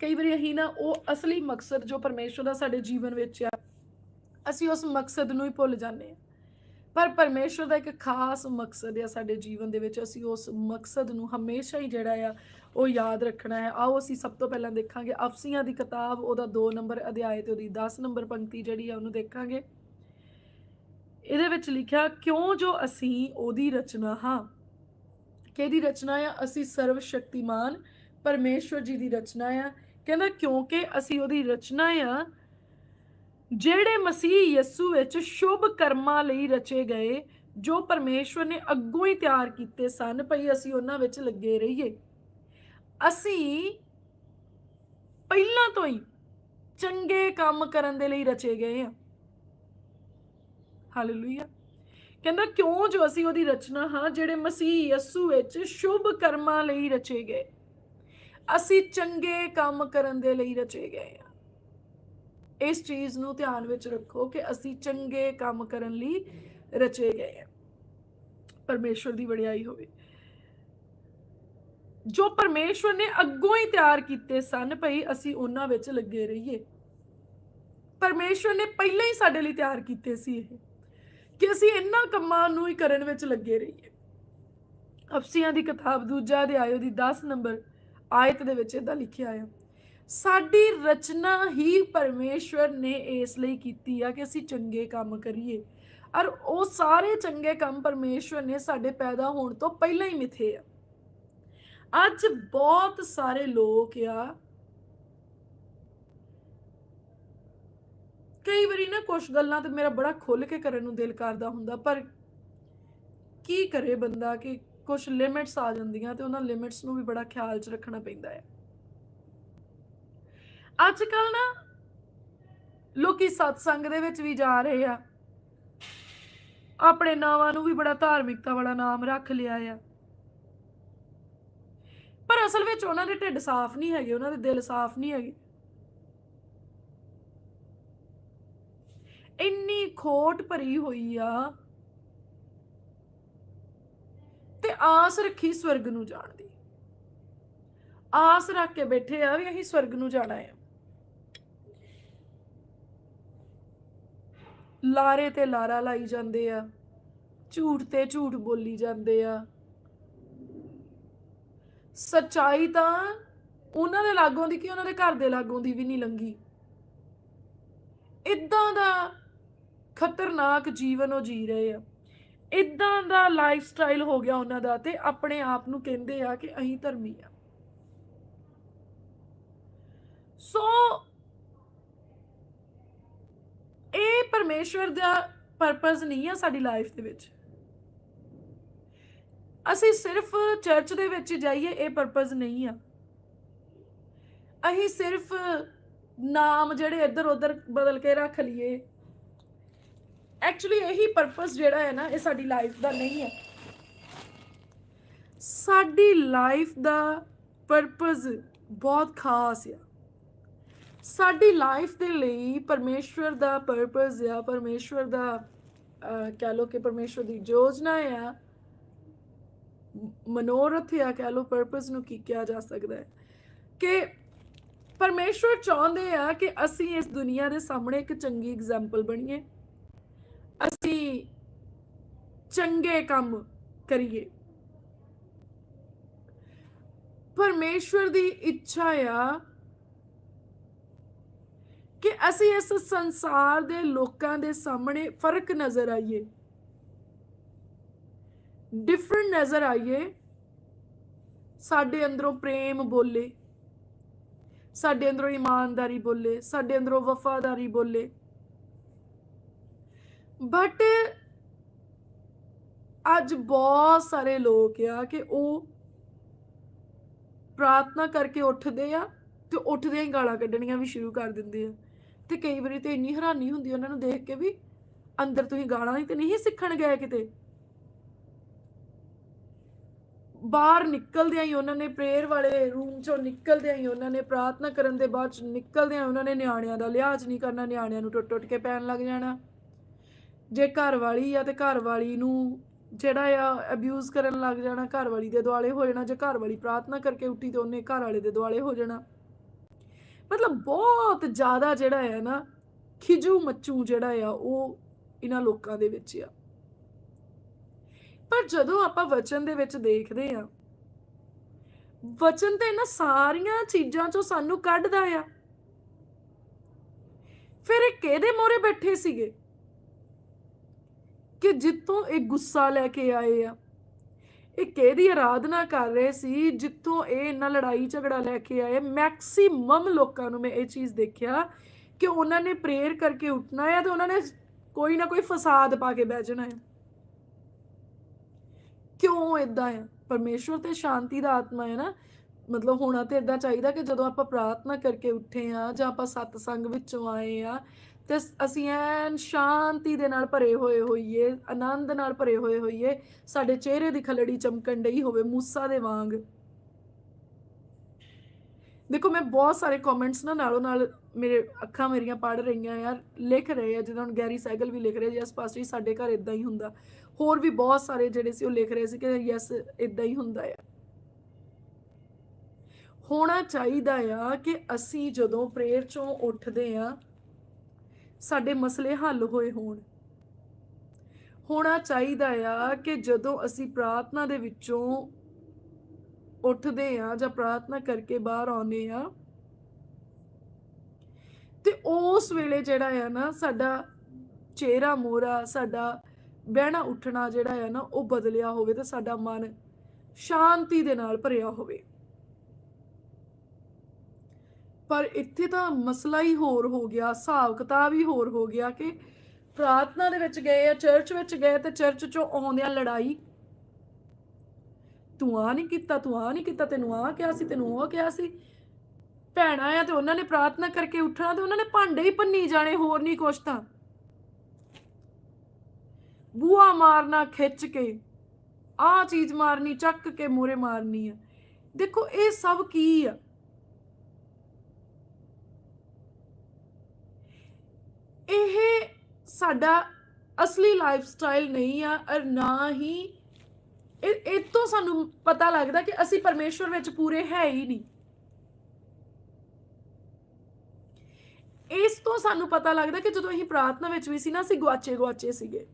ਕਈ ਵਾਰੀ ਅਸੀਂ ਨਾ ਉਹ ਅਸਲੀ ਮਕਸਦ ਜੋ ਪਰਮੇਸ਼ਵਰ ਦਾ ਸਾਡੇ ਜੀਵਨ ਵਿੱਚ ਆ, ਅਸੀਂ ਉਸ ਮਕਸਦ ਨੂੰ ਹੀ ਭੁੱਲ ਜਾਂਦੇ ਹਾਂ। ਪਰ ਪਰਮੇਸ਼ਵਰ ਦਾ ਇੱਕ ਖਾਸ ਮਕਸਦ ਹੈ ਸਾਡੇ ਜੀਵਨ ਦੇ ਵਿੱਚ, ਅਸੀਂ ਉਸ ਮਕਸਦ ਨੂੰ ਹਮੇਸ਼ਾ ਹੀ ਜਿਹੜਾ ਆ, ਉਹ ਯਾਦ ਰੱਖਣਾ ਹੈ। ਆਓ ਅਸੀਂ ਸਭ ਤੋਂ ਪਹਿਲਾਂ ਦੇਖਾਂਗੇ ਅਫਸੀਆਂ ਦੀ ਕਿਤਾਬ, ਉਹਦਾ 2 ਨੰਬਰ ਅਧਿਆਇ ਤੇ ਉਹਦੀ 10 ਨੰਬਰ ਪੰਕਤੀ ਜਿਹੜੀ ਆ, ਉਹਨੂੰ ਦੇਖਾਂਗੇ। ਇਹਦੇ ਵਿੱਚ ਲਿਖਿਆ, ਕਿਉਂ ਜੋ ਅਸੀਂ ਉਹਦੀ ਰਚਨਾ ਹਾਂ? ਕਿਹਦੀ ਰਚਨਾ ਆ? ਅਸੀਂ ਸਰਵ ਸ਼ਕਤੀਮਾਨ ਪਰਮੇਸ਼ਵਰ ਜੀ ਦੀ ਰਚਨਾ ਆ। ਕਹਿੰਦਾ ਕਿਉਂਕਿ ਅਸੀਂ ਉਹਦੀ ਰਚਨਾ ਆ, ਜਿਹੜੇ ਮਸੀਹ ਯਿਸੂ ਵਿੱਚ ਸ਼ੁਭ ਕਰਮਾਂ ਲਈ ਰਚੇ ਗਏ, ਜੋ ਪਰਮੇਸ਼ਵਰ ਨੇ ਅੱਗੋਂ ਹੀ ਤਿਆਰ ਕੀਤੇ ਸਨ, ਭਈ ਅਸੀਂ ਉਹਨਾਂ ਵਿੱਚ ਲੱਗੇ ਰਹੀਏ। ਅਸੀਂ ਪਹਿਲਾਂ ਤੋਂ ਹੀ ਚੰਗੇ ਕੰਮ ਕਰਨ ਦੇ ਲਈ ਰਚੇ ਗਏ ਆ। ਹਾਲੇਲੂਇਆ ਕਹਿੰਦਾ ਕਿਉਂ ਜੋ ਅਸੀਂ ਉਹਦੀ ਰਚਨਾ ਹਾਂ, ਜਿਹੜੇ ਮਸੀਹ ਯਿਸੂ ਵਿੱਚ ਸ਼ੁਭ ਕਰਮਾਂ ਲਈ ਰਚੇ ਗਏ। ਅਸੀਂ ਚੰਗੇ ਕੰਮ ਕਰਨ ਦੇ ਲਈ ਰਚੇ ਗਏ ਆ ਇਸ ਚੀਜ਼ ਨੂੰ ਧਿਆਨ ਵਿੱਚ ਰੱਖੋ ਕਿ ਅਸੀਂ ਚੰਗੇ ਕੰਮ ਕਰਨ ਲਈ ਰਚੇ ਗਏ ਆ ਪਰਮੇਸ਼ਵਰ ਦੀ ਵਡਿਆਈ ਹੋਵੇ। ਜੋ ਪਰਮੇਸ਼ਵਰ ਨੇ ਅੱਗੋਂ ਹੀ ਤਿਆਰ ਕੀਤੇ ਸਨ, ਭਈ ਅਸੀਂ ਉਹਨਾਂ ਵਿੱਚ ਲੱਗੇ ਰਹੀਏ। ਪਰਮੇਸ਼ਵਰ ਨੇ ਪਹਿਲਾਂ ਹੀ ਸਾਡੇ ਲਈ ਤਿਆਰ ਕੀਤੇ ਸੀ ਇਹ, ਕਿ ਅਸੀਂ ਇਹਨਾਂ ਕੰਮਾਂ ਨੂੰ ਹੀ ਕਰਨ ਵਿੱਚ ਲੱਗੇ ਰਹੀਏ। ਅਫਸੀਆਂ ਦੀ ਕਿਤਾਬ, ਦੂਜਾ ਅਧਿਆਇ ਦੀ 10 ਨੰਬਰ ਆਇਤ ਦੇ ਵਿੱਚ ਇਹਦਾ ਲਿਖਿਆ ਆ। ਸਾਡੀ ਰਚਨਾ ਹੀ ਪਰਮੇਸ਼ਵਰ ਨੇ ਇਸ ਲਈ ਕੀਤੀ ਆ ਕਿ ਅਸੀਂ ਚੰਗੇ ਕੰਮ ਕਰੀਏ। ਔਰ ਉਹ ਸਾਰੇ ਚੰਗੇ ਕੰਮ ਪਰਮੇਸ਼ਵਰ ਨੇ ਸਾਡੇ ਪੈਦਾ ਹੋਣ ਤੋਂ ਪਹਿਲਾਂ ਹੀ ਮਿਥੇ ਆ। ਅੱਜ ਬਹੁਤ ਸਾਰੇ ਲੋਕ ਆ, ਕਈ ਵਾਰੀ ਨਾ ਕੁਝ ਗੱਲਾਂ ਤੇ ਮੇਰਾ ਬੜਾ ਖੁੱਲ ਕੇ ਕਰਨ ਨੂੰ ਦਿਲ ਕਰਦਾ ਹੁੰਦਾ, ਪਰ ਕੀ ਕਰੇ ਬੰਦਾ ਕਿ ਕੁਝ ਲਿਮਿਟਸ ਆ ਜਾਂਦੀਆਂ ਤੇ ਉਹਨਾਂ ਲਿਮਿਟਸ ਨੂੰ ਵੀ ਬੜਾ ਖਿਆਲ 'ਚ ਰੱਖਣਾ ਪੈਂਦਾ ਹੈ। ਅੱਜ ਕੱਲ ਨਾ ਲੋਕੀ ਸਤਸੰਗ ਦੇ ਵਿੱਚ ਵੀ ਜਾ ਰਹੇ ਆ। ਆਪਣੇ ਨਾਵਾਂ ਨੂੰ ਵੀ ਬੜਾ ਧਾਰਮਿਕਤਾ ਵਾਲਾ ਨਾਮ ਰੱਖ ਲਿਆ ਆ। ਪਰ ਅਸਲ ਵਿੱਚ ਉਹਨਾਂ ਦੇ ਢਿੱਡ ਸਾਫ਼ ਨਹੀਂ ਹੈਗੇ, ਉਹਨਾਂ ਦੇ ਦਿਲ ਸਾਫ਼ ਨਹੀਂ ਹੈਗੇ। ਇੰਨੀ ਖੋਟ ਭਰੀ ਹੋਈ ਆ ਤੇ ਆਸ ਰੱਖੀ ਸਵਰਗ ਨੂੰ ਜਾਣ ਦੀ। ਆਸ ਰੱਖ ਕੇ ਬੈਠੇ ਆ ਵੀ ਅਸੀਂ ਸਵਰਗ ਨੂੰ ਜਾਣਾ ਹੈ ਲਾਰੇ ਤੇ ਲਾਰਾ ਲਾਈ ਜਾਂਦੇ ਆ, ਝੂਠ ਤੇ ਝੂਠ ਬੋਲੀ ਜਾਂਦੇ ਆ। ਸੱਚਾਈ ਤਾਂ ਉਹਨਾਂ ਦੇ ਲਾਗੋਂ ਦੀ ਕਿ, ਉਹਨਾਂ ਦੇ ਘਰ ਦੇ ਲਾਗੋਂ ਦੀ ਵੀ ਨਹੀਂ ਲੰਗੀ। ਇਦਾਂ ਦਾ ਖਤਰਨਾਕ ਜੀਵਨ ਉਹ ਜੀ ਰਹੇ ਆ। ਇਦਾਂ ਦਾ ਲਾਈਫ ਸਟਾਈਲ ਹੋ ਗਿਆ ਉਹਨਾਂ ਦਾ ਤੇ ਆਪਣੇ ਆਪ ਨੂੰ ਕਹਿੰਦੇ ਆ ਕਿ ਅਸੀਂ ਧਰਮੀ ਆ। ਸੋ ਇਹ ਪਰਮੇਸ਼ਵਰ ਦਾ ਪਰਪਸ ਨਹੀਂ ਆ ਸਾਡੀ ਲਾਈਫ ਦੇ ਵਿੱਚ। ਅਸੀਂ ਸਿਰਫ ਚਰਚ ਦੇ ਵਿੱਚ ਜਾਈਏ, ਇਹ ਪਰਪਸ ਨਹੀਂ ਆ। ਅਸੀਂ ਸਿਰਫ ਨਾਮ ਜਿਹੜੇ ਇੱਧਰ ਉੱਧਰ ਬਦਲ ਕੇ ਰੱਖ ਲਈਏ ਐਕਚੁਅਲੀ ਇਹੀ ਪਰਪਸ ਜਿਹੜਾ ਹੈ ਨਾ, ਇਹ ਸਾਡੀ ਲਾਈਫ ਦਾ ਨਹੀਂ ਹੈ। ਸਾਡੀ ਲਾਈਫ ਦਾ ਪਰਪਸ ਬਹੁਤ ਖਾਸ ਆ। ਸਾਡੀ ਲਾਈਫ ਦੇ ਲਈ ਪਰਮੇਸ਼ਵਰ ਦਾ ਪਰਪਸ ਆ, ਪਰਮੇਸ਼ਵਰ ਦਾ ਕਹਿ ਲੋ ਕਿ ਪਰਮੇਸ਼ਵਰ ਦੀ ਯੋਜਨਾ ਆ। ਮਨੋਰਥ ਆ, ਕਹਿ ਲੋ ਪਰਪਸ ਨੂੰ ਕੀ ਕਿਹਾ ਜਾ ਸਕਦਾ ਹੈ। ਕਿ ਪਰਮੇਸ਼ਵਰ ਚਾਹੁੰਦੇ ਆ ਕਿ ਅਸੀਂ ਇਸ ਦੁਨੀਆ ਦੇ ਸਾਹਮਣੇ ਇੱਕ ਚੰਗੀ ਐਗਜ਼ਾਮਪਲ ਬਣੀਏ। ਅਸੀਂ ਚੰਗੇ ਕੰਮ ਕਰੀਏ। ਪਰਮੇਸ਼ਵਰ ਦੀ ਇੱਛਾ ਆ ਕਿ ਅਸੀਂ ਇਸ ਸੰਸਾਰ ਦੇ ਲੋਕਾਂ ਦੇ ਸਾਹਮਣੇ ਫ਼ਰਕ ਨਜ਼ਰ ਆਈਏ। ਡਿਫਰੈਂਟ ਨਜ਼ਰ ਆਈਏ। ਸਾਡੇ ਅੰਦਰੋਂ ਪ੍ਰੇਮ ਬੋਲੇ। ਸਾਡੇ ਅੰਦਰੋਂ ਇਮਾਨਦਾਰੀ ਬੋਲੇ। ਸਾਡੇ ਅੰਦਰੋਂ ਵਫਾਦਾਰੀ ਬੋਲੇ। ਬਟ ਅੱਜ ਬਹੁਤ ਸਾਰੇ ਲੋਕ ਆ ਕਿ ਉਹ ਪ੍ਰਾਰਥਨਾ ਕਰਕੇ ਉੱਠਦੇ ਆ ਤੇ ਉੱਠਦਿਆਂ ਹੀ ਗਾਲਾਂ ਕੱਢਣੀਆਂ ਵੀ ਸ਼ੁਰੂ ਕਰ ਦਿੰਦੇ ਆ। ਤੇ ਕਈ ਵਾਰੀ ਤੇ ਇੰਨੀ ਹੈਰਾਨੀ ਹੁੰਦੀ ਉਹਨਾਂ ਨੂੰ ਦੇਖ ਕੇ ਵੀ ਅੰਦਰ ਤੁਸੀਂ ਗਾਲਾਂ ਹੀ ਤੇ ਨਹੀਂ ਸਿੱਖਣ ਗਏ ਕਿਤੇ। ਬਾਹਰ ਨਿਕਲਦਿਆਂ ਹੀ ਉਹਨਾਂ ਨੇ ਪ੍ਰੇਅਰ ਵਾਲੇ ਰੂਮ ਚੋਂ ਨਿਕਲਦਿਆਂ ਹੀ ਉਹਨਾਂ ਨੇ ਪ੍ਰਾਰਥਨਾ ਕਰਨ ਦੇ ਬਾਅਦ ਚ ਨਿਕਲਦਿਆਂ ਉਹਨਾਂ ਨੇ ਨਿਆਣਿਆਂ ਦਾ ਲਿਹਾਜ਼ ਨਹੀਂ ਕਰਨਾ, ਨਿਆਣਿਆਂ ਨੂੰ ਟੁੱਟ ਟੁੱਟ ਕੇ ਪੈਣ ਲੱਗ ਜਾਣਾ। ਜੇ ਘਰ ਵਾਲੀ ਆ ਤੇ ਘਰ ਵਾਲੀ ਨੂੰ ਜਿਹੜਾ ਆ ਅਬਿਊਜ਼ ਕਰਨ ਲੱਗ ਜਾਣਾ ਘਰ ਵਾਲੀ ਦੇ ਦੁਆਲੇ ਹੋ ਜਾਣਾ, ਜੇ ਘਰ ਵਾਲੀ ਪ੍ਰਾਰਥਨਾ ਕਰਕੇ ਉੱਠੀ ਤੇ ਉਹਨੇ ਘਰ ਵਾਲੇ ਦੇ ਦੁਆਲੇ ਹੋ ਜਾਣਾ। ਮਤਲਬ ਬਹੁਤ ਜ਼ਿਆਦਾ ਜਿਹੜਾ ਹੈ ਨਾ, ਖਿਜੂ ਮੱਚੂ ਜਿਹੜਾ ਆ ਉਹ ਇਹਨਾਂ ਲੋਕਾਂ ਦੇ ਵਿੱਚ ਆ। ਪਰ ਜਦੋਂ ਆਪਾਂ ਵਚਨ ਦੇ ਵਿੱਚ ਦੇਖਦੇ ਆ, ਵਚਨ ਤੇ ਇਹਨਾਂ ਸਾਰੀਆਂ ਚੀਜ਼ਾਂ ਚੋਂ ਸਾਨੂੰ ਕੱਢਦਾ ਆ। ਫਿਰ ਇਹ ਕਿਹਦੇ ਮੋਰੇ ਬੈਠੇ ਸੀਗੇ? ਕਿ ਜਿੱਤੋਂ ਇਹ ਗੁੱਸਾ ਲੈ ਕੇ ਆਏ ਆ। ਇਹ ਕਿਹਦੀ ਆਰਾਧਨਾ ਕਰ ਰਹੇ ਸੀ? ਜਿੱਥੋਂ ਇਹ ਇੰਨਾ ਲੜਾਈ ਝਗੜਾ ਲੈ ਕੇ ਆਏ? ਮੈਕਸਿਮਮ ਲੋਕਾਂ ਨੂੰ ਮੈਂ ਇਹ ਚੀਜ਼ ਦੇਖਿਆ ਕਿ ਉਹਨਾਂ ਨੇ ਪ੍ਰੇਅਰ ਕਰਕੇ ਉੱਠਣਾ ਹੈ ਤੇ ਉਹਨਾਂ ਨੇ ਕੋਈ ਨਾ ਕੋਈ ਫਸਾਦ ਪਾ ਕੇ ਬਹਿ ਜਾਣਾ ਹੈ। ਕਿਉਂ ਇਦਾਂ ਹੈ ਪਰਮੇਸ਼ਵਰ ਤੇ ਸ਼ਾਂਤੀ ਦਾ ਆਤਮਾ ਹੈ ਨਾ। ਮਤਲਬ ਹੋਣਾ ਤੇ ਇਦਾਂ ਚਾਹੀਦਾ ਕਿ ਜਦੋਂ ਆਪਾਂ ਪ੍ਰਾਰਥਨਾ ਕਰਕੇ ਉੱਠੇ ਆ ਜਾਂ ਆਪਾਂ ਸਤਸੰਗ ਵਿੱਚੋਂ ਆਏ ਆ ਤੇ ਅਸੀਂ ਐਨ ਸ਼ਾਂਤੀ ਦੇ ਨਾਲ ਭਰੇ ਹੋਏ ਹੋਈਏ, ਆਨੰਦ ਨਾਲ ਭਰੇ ਹੋਏ ਹੋਈਏ, ਸਾਡੇ ਚਿਹਰੇ ਦੀ ਖਲੜੀ ਚਮਕਣ ਡਈ ਹੋਵੇ ਮੂਸਾ ਦੇ ਵਾਂਗ। ਦੇਖੋ, ਮੈਂ ਬਹੁਤ ਸਾਰੇ ਕਮੈਂਟਸ ਨਾ ਨਾਲੋਂ ਨਾਲ ਮੇਰੇ ਅੱਖਾਂ ਮੇਰੀਆਂ ਪੜ ਰਹੀਆਂ ਯਾਰ, ਲਿਖ ਰਹੇ ਆ, ਜਿੱਦਾਂ ਹੁਣ ਗੈਰੀ ਸਾਈਕਲ ਵੀ ਲਿਖ ਰਹੇ ਯੈਸ ਪਾਸਟਰ ਜੀ, ਸਾਡੇ ਘਰ ਇਦਾਂ ਹੀ ਹੁੰਦਾ। ਹੋਰ ਵੀ ਬਹੁਤ ਸਾਰੇ ਜਿਹੜੇ ਸੀ ਉਹ ਲਿਖ ਰਹੇ ਸੀ ਕਿ ਯੈਸ ਇਦਾਂ ਹੀ ਹੁੰਦਾ ਆ। ਹੋਣਾ ਚਾਹੀਦਾ ਆ ਕਿ ਅਸੀਂ ਜਦੋਂ ਪ੍ਰੇਅਰ ਚੋਂ ਉੱਠਦੇ ਆ ਸਾਡੇ ਮਸਲੇ ਹੱਲ ਹੋਏ ਹੋਣ। ਹੋਣਾ ਚਾਹੀਦਾ ਆ ਕਿ ਜਦੋਂ ਅਸੀਂ ਪ੍ਰਾਰਥਨਾ ਦੇ ਵਿੱਚੋਂ ਉੱਠਦੇ ਆ ਜਾਂ ਪ੍ਰਾਰਥਨਾ ਕਰਕੇ ਬਾਹਰ ਆਉਂਦੇ ਆ ਤੇ ਉਸ ਵੇਲੇ ਜਿਹੜਾ ਆ ਨਾ ਸਾਡਾ ਚਿਹਰਾ ਮੋਰਾ ਸਾਡਾ ਬਹਿਣਾ ਉੱਠਣਾ ਜਿਹੜਾ ਆ ਨਾ ਉਹ ਬਦਲਿਆ ਹੋਵੇ ਤੇ ਸਾਡਾ ਮਨ ਸ਼ਾਂਤੀ ਦੇ ਨਾਲ ਭਰਿਆ ਹੋਵੇ। ਪਰ ਇੱਥੇ ਤਾਂ ਮਸਲਾ ਹੀ ਹੋਰ ਹੋ ਗਿਆ, ਹਿਸਾਬ ਕਿਤਾਬ ਹੀ ਹੋਰ ਹੋ ਗਿਆ ਕਿ ਪ੍ਰਾਰਥਨਾ ਦੇ ਵਿੱਚ ਗਏ ਆ ਚਰਚ ਵਿੱਚ ਗਏ ਤੇ ਚਰਚ ਚੋਂ ਆਉਂਦਿਆਂ ਲੜਾਈ। ਤੂੰ ਆ ਨਹੀਂ ਕੀਤਾ, ਤੂੰ ਆ ਨਹੀਂ ਕੀਤਾ, ਤੈਨੂੰ ਆ ਕਿਹਾ ਸੀ, ਤੈਨੂੰ ਉਹ ਕਿਹਾ ਸੀ। ਭੈਣਾਂ ਆ ਤੇ ਉਹਨਾਂ ਨੇ ਪ੍ਰਾਰਥਨਾ ਕਰਕੇ ਉੱਠਣਾ ਤੇ ਉਹਨਾਂ ਨੇ ਭਾਂਡੇ ਹੀ ਭੰਨੀ ਜਾਣੇ, ਹੋਰ ਨਹੀਂ ਕੁਛ ਤਾਂ। ਬੂਹਾ ਮਾਰਨਾ, ਖਿੱਚ ਕੇ ਆ ਚੀਜ਼ ਮਾਰਨੀ, ਚੱਕ ਕੇ ਮੂਰੇ ਮਾਰਨੀ ਆ। ਦੇਖੋ ਇਹ ਸਭ ਕੀ ਆ? ਇਹ ਸਾਡਾ ਅਸਲੀ ਲਾਈਫ ਸਟਾਈਲ ਨਹੀਂ ਆ ਔਰ ਨਾ ਹੀ ਇਹ ਤੋਂ ਸਾਨੂੰ ਪਤਾ ਲੱਗਦਾ ਕਿ ਅਸੀਂ ਪਰਮੇਸ਼ਵਰ ਵਿੱਚ ਪੂਰੇ ਹੈ ਹੀ ਨਹੀਂ। ਇਸ ਤੋਂ ਸਾਨੂੰ ਪਤਾ ਲੱਗਦਾ ਕਿ ਜਦੋਂ ਅਸੀਂ ਪ੍ਰਾਰਥਨਾ ਵਿੱਚ ਵੀ ਸੀ ਨਾ, ਅਸੀਂ ਗਵਾਚੇ ਗਵਾਚੇ ਸੀਗੇ।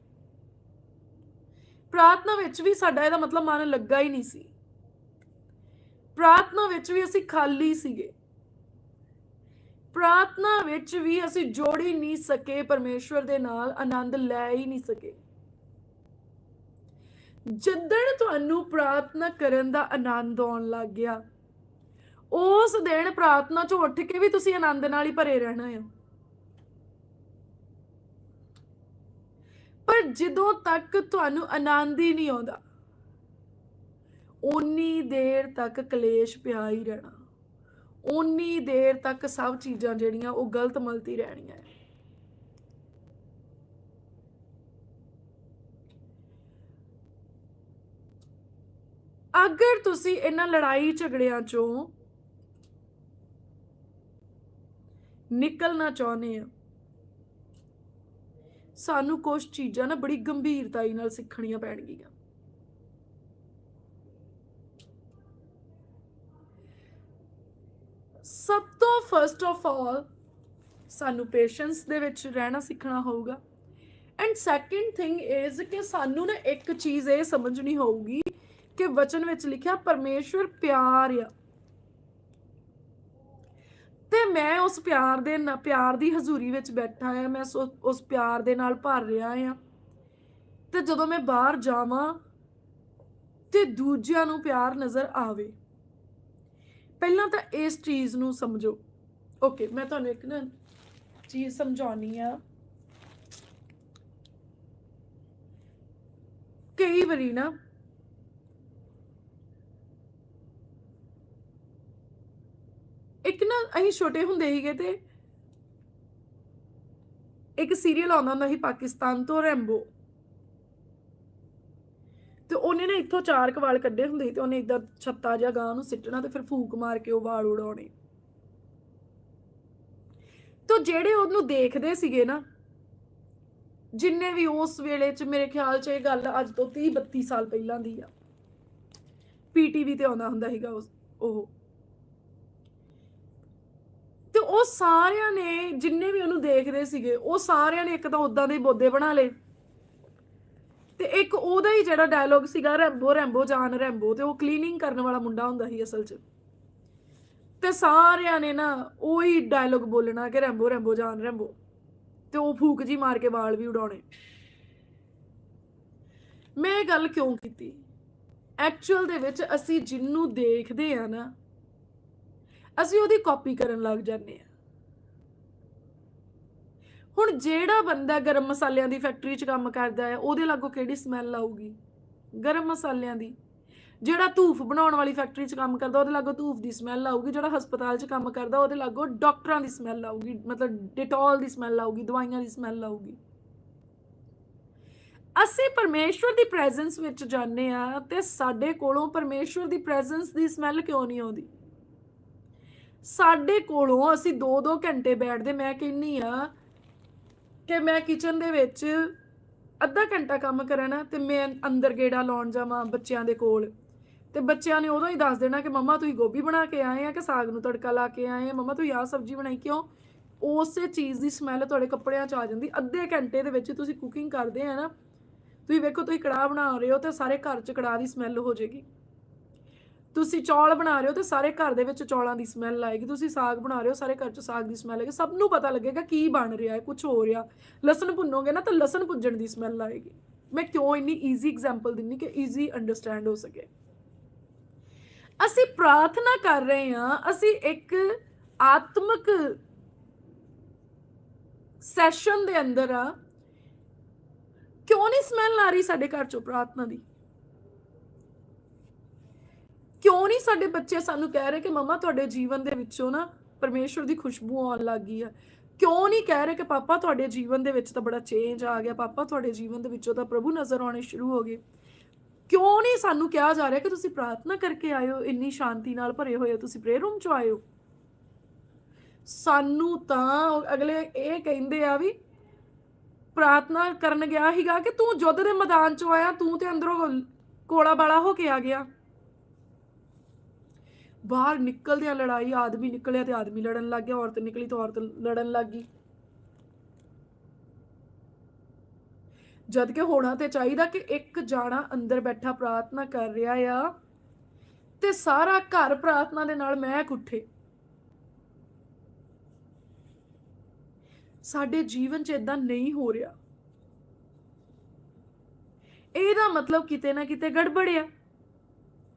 ਪ੍ਰਾਰਥਨਾ ਵਿੱਚ ਵੀ ਸਾਡਾ ਇਹਦਾ ਮਤਲਬ ਮਨ ਲੱਗਾ ਹੀ ਨਹੀਂ ਸੀ। ਪ੍ਰਾਰਥਨਾ ਵਿੱਚ ਵੀ ਅਸੀਂ ਖਾਲੀ ਸੀਗੇ। ਪ੍ਰਾਰਥਨਾ ਵਿੱਚ ਵੀ ਅਸੀਂ ਜੋੜ ਹੀ ਨਹੀਂ ਸਕੇ, ਪਰਮੇਸ਼ਵਰ ਦੇ ਨਾਲ ਆਨੰਦ ਲੈ ਹੀ ਨਹੀਂ ਸਕੇ। ਜਦੋਂ ਤੁਹਾਨੂੰ ਪ੍ਰਾਰਥਨਾ ਕਰਨ ਦਾ ਆਨੰਦ ਆਉਣ ਲੱਗ ਗਿਆ, ਉਸ ਦਿਨ ਪ੍ਰਾਰਥਨਾ ਚੋਂ ਉੱਠ ਕੇ ਵੀ ਤੁਸੀਂ ਆਨੰਦ ਨਾਲ ਹੀ ਭਰੇ ਰਹਿਣਾ ਆ। ਪਰ ਜਦੋਂ ਤੱਕ ਤੁਹਾਨੂੰ ਆਨੰਦ ਹੀ ਨਹੀਂ ਆਉਂਦਾ ਉਨੀ ਦੇਰ ਤੱਕ ਕਲੇਸ਼ ਪਿਆ ਹੀ ਰਹਿਣਾ। ਉਨੀ ਦੇਰ ਤੱਕ ਸਭ ਚੀਜ਼ਾਂ ਜਿਹੜੀਆਂ ਉਹ ਗਲਤ ਮਲਤੀ ਰਹਿਣੀਆਂ ਅਗਰ ਤੁਸੀਂ ਇਹਨਾਂ ਲੜਾਈ ਝਗੜਿਆਂ ਚੋਂ ਨਿਕਲਣਾ ਚਾਹੁੰਦੇ ਆ ਸਾਨੂੰ ਕੁਝ ਚੀਜ਼ਾਂ ਨਾ ਬੜੀ ਗੰਭੀਰਤਾਈ ਨਾਲ ਸਿੱਖਣੀਆਂ ਪੈਣਗੀਆਂ। ਸਭ ਤੋਂ ਫਰਸਟ ਆਫ ਆਲ ਸਾਨੂੰ ਪੇਸ਼ੈਂਸ ਦੇ ਵਿੱਚ ਰਹਿਣਾ ਸਿੱਖਣਾ ਹੋਊਗਾ। ਐਂਡ ਸੈਕੰਡ ਥਿੰਗ ਇਜ਼ ਕਿ ਸਾਨੂੰ ਨਾ ਇੱਕ ਚੀਜ਼ ਇਹ ਸਮਝਣੀ ਹੋਊਗੀ ਕਿ ਵਚਨ ਵਿੱਚ ਲਿਖਿਆ, ਪਰਮੇਸ਼ਵਰ ਪਿਆਰ ਆ। ਤੇ ਮੈਂ ਉਸ ਪਿਆਰ ਦੇ ਨਾਲ ਪਿਆਰ ਦੀ ਹਜ਼ੂਰੀ ਵਿੱਚ ਬੈਠਾ ਆ, ਮੈਂ ਸੋ- ਉਸ ਪਿਆਰ ਦੇ ਨਾਲ ਭਰ ਰਿਹਾ ਆ। ਤੇ ਜਦੋਂ ਮੈਂ ਬਾਹਰ ਜਾਵਾਂ ਤੇ ਦੂਜਿਆਂ ਨੂੰ ਪਿਆਰ ਨਜ਼ਰ ਆਵੇ। ਪਹਿਲਾਂ ਤਾਂ ਇਸ ਚੀਜ਼ ਨੂੰ ਸਮਝੋ। ਓਕੇ ਮੈਂ ਤੁਹਾਨੂੰ ਇੱਕ ਨਾ ਚੀਜ਼ ਸਮਝਾਉਣੀ ਆ। ਕਈ ਵਾਰੀ ਨਾ ਇੱਕ ਨਾ ਅਸੀਂ ਛੋਟੇ ਹੁੰਦੇ ਸੀਗੇ ਤੇ ਇੱਕ ਸੀਰੀਅਲ ਆਉਂਦਾ ਹੁੰਦਾ ਸੀ ਪਾਕਿਸਤਾਨ ਤੋਂ ਰੈਂਬੋ ਤੇ ਉਹਨੇ ਨਾ ਇੱਥੋਂ ਚਾਰ ਕਵਾਲ ਕੱਢੇ ਹੁੰਦੇ ਸੀ ਤੇ ਉਹਨੇ ਇਦਾਂ ਛੱਤਾ ਜਿਹਾ ਗਾਂ ਨੂੰ ਸਿੱਟਣਾ ਤੇ ਫਿਰ ਫੂਕ ਮਾਰ ਕੇ ਉਹ ਵਾਲ ਉਡਾਉਣੇ। ਤੋ ਜਿਹੜੇ ਉਹਨੂੰ ਦੇਖਦੇ ਸੀਗੇ ਨਾ, ਜਿੰਨੇ ਵੀ ਉਸ ਵੇਲੇ ਚ ਮੇਰੇ ਖਿਆਲ ਚ ਇਹ ਗੱਲ ਅੱਜ ਤੋਂ 30 32 ਸਾਲ ਪਹਿਲਾਂ ਦੀ ਆ। ਪੀਟੀਵੀ ਤੇ ਆਉਂਦਾ ਹੁੰਦਾ ਸੀਗਾ ਉਹ। ਤੇ ਉਹ ਸਾਰਿਆਂ ਨੇ ਜਿੰਨੇ ਵੀ ਉਹਨੂੰ ਦੇਖਦੇ ਸੀਗੇ, ਉਹ ਸਾਰਿਆਂ ਨੇ ਇੱਕ ਤਾਂ ਉਦਾਂ ਦੇ ਬੋਦੇ ਬਣਾ ਲਏ। ਤੇ ਇੱਕ ਉਹਦਾ ਹੀ ਜਿਹੜਾ ਡਾਇਲੋਗ ਸੀਗਾ ਰੈਂਬੋ ਰੈਂਬੋ ਜਾਨ, ਰੈਂਬੋ ਤੇ ਉਹ ਕਲੀਨਿੰਗ ਕਰਨ ਵਾਲਾ ਮੁੰਡਾ ਹੁੰਦਾ ਸੀ ਅਸਲ 'ਚ। ਤੇ ਸਾਰਿਆਂ ਨੇ ਨਾ ਉਹੀ ਡਾਇਲੋਗ ਬੋਲਣਾ ਕਿ ਰੈਂਬੋ ਰੈਂਬੋ ਜਾਨ, ਰੈਂਬੋ। ਤੇ ਉਹ ਫੂਕ ਜੀ ਮਾਰ ਕੇ ਵਾਲ ਵੀ ਉਡਾਉਣੇ। ਮੈਂ ਇਹ ਗੱਲ ਕਿਉਂ ਕੀਤੀ? ਐਕਚੁਅਲ ਦੇ ਵਿੱਚ ਅਸੀਂ ਜਿੰਨੂੰ ਦੇਖਦੇ ਆ ਨਾ, ਅਸੀਂ ਉਹਦੀ ਕਾਪੀ ਕਰਨ ਲੱਗ ਜਾਂਦੇ ਆ। ਹੁਣ ਜਿਹੜਾ ਬੰਦਾ ਗਰਮ ਮਸਾਲਿਆਂ ਦੀ ਫੈਕਟਰੀ 'ਚ ਕੰਮ ਕਰਦਾ ਹੈ, ਉਹਦੇ ਲਾਗੋਂ ਕਿਹੜੀ ਸਮੈਲ ਆਊਗੀ? ਗਰਮ ਮਸਾਲਿਆਂ ਦੀ। ਜਿਹੜਾ ਧੂਫ ਬਣਾਉਣ ਵਾਲੀ ਫੈਕਟਰੀ 'ਚ ਕੰਮ ਕਰਦਾ, ਉਹਦੇ ਲਾਗੋਂ ਧੂਫ ਦੀ ਸਮੈਲ ਆਊਗੀ। ਜਿਹੜਾ ਹਸਪਤਾਲ 'ਚ ਕੰਮ ਕਰਦਾ, ਉਹਦੇ ਲਾਗੋਂ ਡਾਕਟਰਾਂ ਦੀ ਸਮੈਲ ਆਊਗੀ, ਮਤਲਬ ਡਿਟੋਲ ਦੀ ਸਮੈਲ ਆਊਗੀ, ਦਵਾਈਆਂ ਦੀ ਸਮੈਲ ਆਊਗੀ। ਅਸੀਂ ਪਰਮੇਸ਼ਵਰ ਦੀ ਪ੍ਰੈਜ਼ੈਂਸ ਵਿੱਚ ਜਾਂਦੇ ਆ ਤੇ ਸਾਡੇ ਕੋਲੋਂ ਪਰਮੇਸ਼ਵਰ ਦੀ ਪ੍ਰੈਜ਼ੈਂਸ ਦੀ ਸਮੈਲ ਕਿਉਂ ਨਹੀਂ ਆਉਂਦੀ? ਸਾਡੇ ਕੋਲੋਂ ਅਸੀਂ 2-2 ਘੰਟੇ ਬੈਠਦੇ, ਮੈਂ ਕਹਿੰਨੀ ਆ ਕਿ ਮੈਂ ਕਿਚਨ ਦੇ ਵਿੱਚ ਅੱਧਾ ਘੰਟਾ ਕੰਮ ਕਰਨਾ ਤੇ ਮੈਂ ਅੰਦਰ ਗੇੜਾ ਲਾਉਣ ਜਾਵਾਂ ਬੱਚਿਆਂ ਦੇ ਕੋਲ। ਤੇ ਬੱਚਿਆਂ ਨੇ ਉਦੋਂ ਹੀ ਦੱਸ ਦੇਣਾ ਕਿ ਮੰਮਾ ਤੁਸੀਂ ਗੋਭੀ ਬਣਾ ਕੇ ਆਏ ਆ ਕਿ ਸਾਗ ਨੂੰ ਤੜਕਾ ਲਾ ਕੇ ਆਏ ਆ? ਮੰਮਾ ਤੁਸੀਂ ਆਹ ਸਬਜ਼ੀ ਬਣਾਈ ਕਿਉਂ? ਉਸੇ ਚੀਜ਼ ਦੀ ਸਮੈਲ ਤੁਹਾਡੇ ਕੱਪੜਿਆਂ 'ਚ ਆ ਜਾਂਦੀ। ਅੱਧੇ ਘੰਟੇ ਦੇ ਵਿੱਚ ਤੁਸੀਂ ਕੁਕਿੰਗ ਕਰਦੇ ਆ ਨਾ, ਤੁਸੀਂ ਵੇਖੋ ਤੁਸੀਂ ਕੜਾਹ ਬਣਾ ਰਹੇ ਹੋ ਤੇ ਸਾਰੇ ਘਰ 'ਚ ਕੜਾਹ ਦੀ ਸਮੈਲ ਹੋ ਜਾਏਗੀ। ਤੁਸੀਂ ਚੌਲ ਬਣਾ ਰਹੇ ਹੋ ਤੇ ਸਾਰੇ ਘਰ ਦੇ ਵਿੱਚ ਚੌਲਾਂ ਦੀ ਸਮੈਲ ਆਏਗੀ, ਤੁਸੀਂ ਸਾਗ ਬਣਾ ਰਹੇ ਹੋ, ਸਾਰੇ ਘਰ 'ਚ ਸਾਗ ਦੀ ਸਮੈਲ ਆਏਗੀ, ਸਭ ਨੂੰ ਪਤਾ ਲੱਗੇਗਾ ਕੀ ਬਣ ਰਿਹਾ ਹੈ ਕੁਝ ਹੋ ਰਿਹਾ। ਲਸਣ ਭੁੰਨੋਗੇ ਨਾ ਤਾਂ ਲਸਣ ਭੁੰਜਣ ਦੀ ਸਮੈਲ ਆਏਗੀ। ਮੈਂ ਕਿਉਂ ਇੰਨੀ ਈਜ਼ੀ ਐਗਜ਼ਾਮਪਲ ਦਿੰਨੀ ਕਿ ਈਜ਼ੀ ਅੰਡਰਸਟੈਂਡ ਹੋ ਸਕੇ। ਅਸੀਂ ਪ੍ਰਾਰਥਨਾ ਕਰ ਰਹੇ ਹਾਂ, ਅਸੀਂ ਇੱਕ ਆਤਮਿਕ ਸੈਸ਼ਨ ਦੇ ਅੰਦਰ ਆ ਕਿਉਂ ਨਹੀਂ ਸਮੈਲ ਆ ਰਹੀ ਸਾਡੇ ਘਰ ਚੋਂ ਪ੍ਰਾਰਥਨਾ ਦੀ? ਕਿਉਂ ਨਹੀਂ ਸਾਡੇ ਬੱਚੇ ਸਾਨੂੰ ਕਹਿ ਰਹੇ ਕਿ ਮਮਾ ਤੁਹਾਡੇ ਜੀਵਨ ਦੇ ਵਿੱਚੋਂ ਨਾ ਪਰਮੇਸ਼ਵਰ ਦੀ ਖੁਸ਼ਬੂ ਆਉਣ ਲੱਗ ਗਈ ਆ? ਕਿਉਂ ਨਹੀਂ ਕਹਿ ਰਹੇ ਕਿ ਪਾਪਾ ਤੁਹਾਡੇ ਜੀਵਨ ਦੇ ਵਿੱਚ ਤਾਂ ਬੜਾ ਚੇਂਜ ਆ ਗਿਆ, ਪਾਪਾ ਤੁਹਾਡੇ ਜੀਵਨ ਦੇ ਵਿੱਚੋਂ ਤਾਂ ਪ੍ਰਭੂ ਨਜ਼ਰ ਆਉਣੇ ਸ਼ੁਰੂ ਹੋ ਗਏ। ਕਿਉਂ ਨਹੀਂ ਸਾਨੂੰ ਕਿਹਾ ਜਾ ਰਿਹਾ ਕਿ ਤੁਸੀਂ ਪ੍ਰਾਰਥਨਾ ਕਰਕੇ ਆਇਓ, ਇੰਨੀ ਸ਼ਾਂਤੀ ਨਾਲ ਭਰੇ ਹੋਏ ਹੋ, ਤੁਸੀਂ ਪ੍ਰੇਅਰ ਰੂਮ ਚ ਆਏ ਹੋ ਸਾਨੂੰ ਤਾਂ ਅਗਲੇ ਇਹ ਕਹਿੰਦੇ ਆ ਵੀ ਪ੍ਰਾਰਥਨਾ ਕਰਨ ਗਿਆ ਸੀਗਾ ਕਿ ਤੂੰ ਯੁੱਧ ਦੇ ਮੈਦਾਨ ਚੋਂ ਆਇਆ, ਤੂੰ ਤੇ ਅੰਦਰੋਂ ਕੋਲਾ ਬਾਲਾ ਹੋ ਕੇ ਆ ਗਿਆ। ਬਾਹਰ ਨਿਕਲਦਿਆਂ ਲੜਾਈ, ਆਦਮੀ ਨਿਕਲਿਆ ਤੇ ਆਦਮੀ ਲੜਨ ਲੱਗ ਗਿਆ, ਔਰਤ ਨਿਕਲੀ ਤੇ ਔਰਤ ਲੜਨ ਲੱਗ ਗਈ। ਜਦ ਕਿ ਹੋਣਾ ਤੇ ਚਾਹੀਦਾ ਕਿ ਇੱਕ ਜਾਣਾ ਅੰਦਰ ਬੈਠਾ ਪ੍ਰਾਰਥਨਾ ਕਰ ਰਿਹਾ ਆ ਤੇ ਸਾਰਾ ਘਰ ਪ੍ਰਾਰਥਨਾ ਦੇ ਨਾਲ ਮਹਿਕ ਉੱਠੇ। ਸਾਡੇ ਜੀਵਨ 'ਚ ਇਦਾਂ ਨਹੀਂ ਹੋ ਰਿਹਾ। ਇਹਦਾ ਮਤਲਬ ਕਿਤੇ ਨਾ ਕਿਤੇ ਗੜਬੜ ਆ।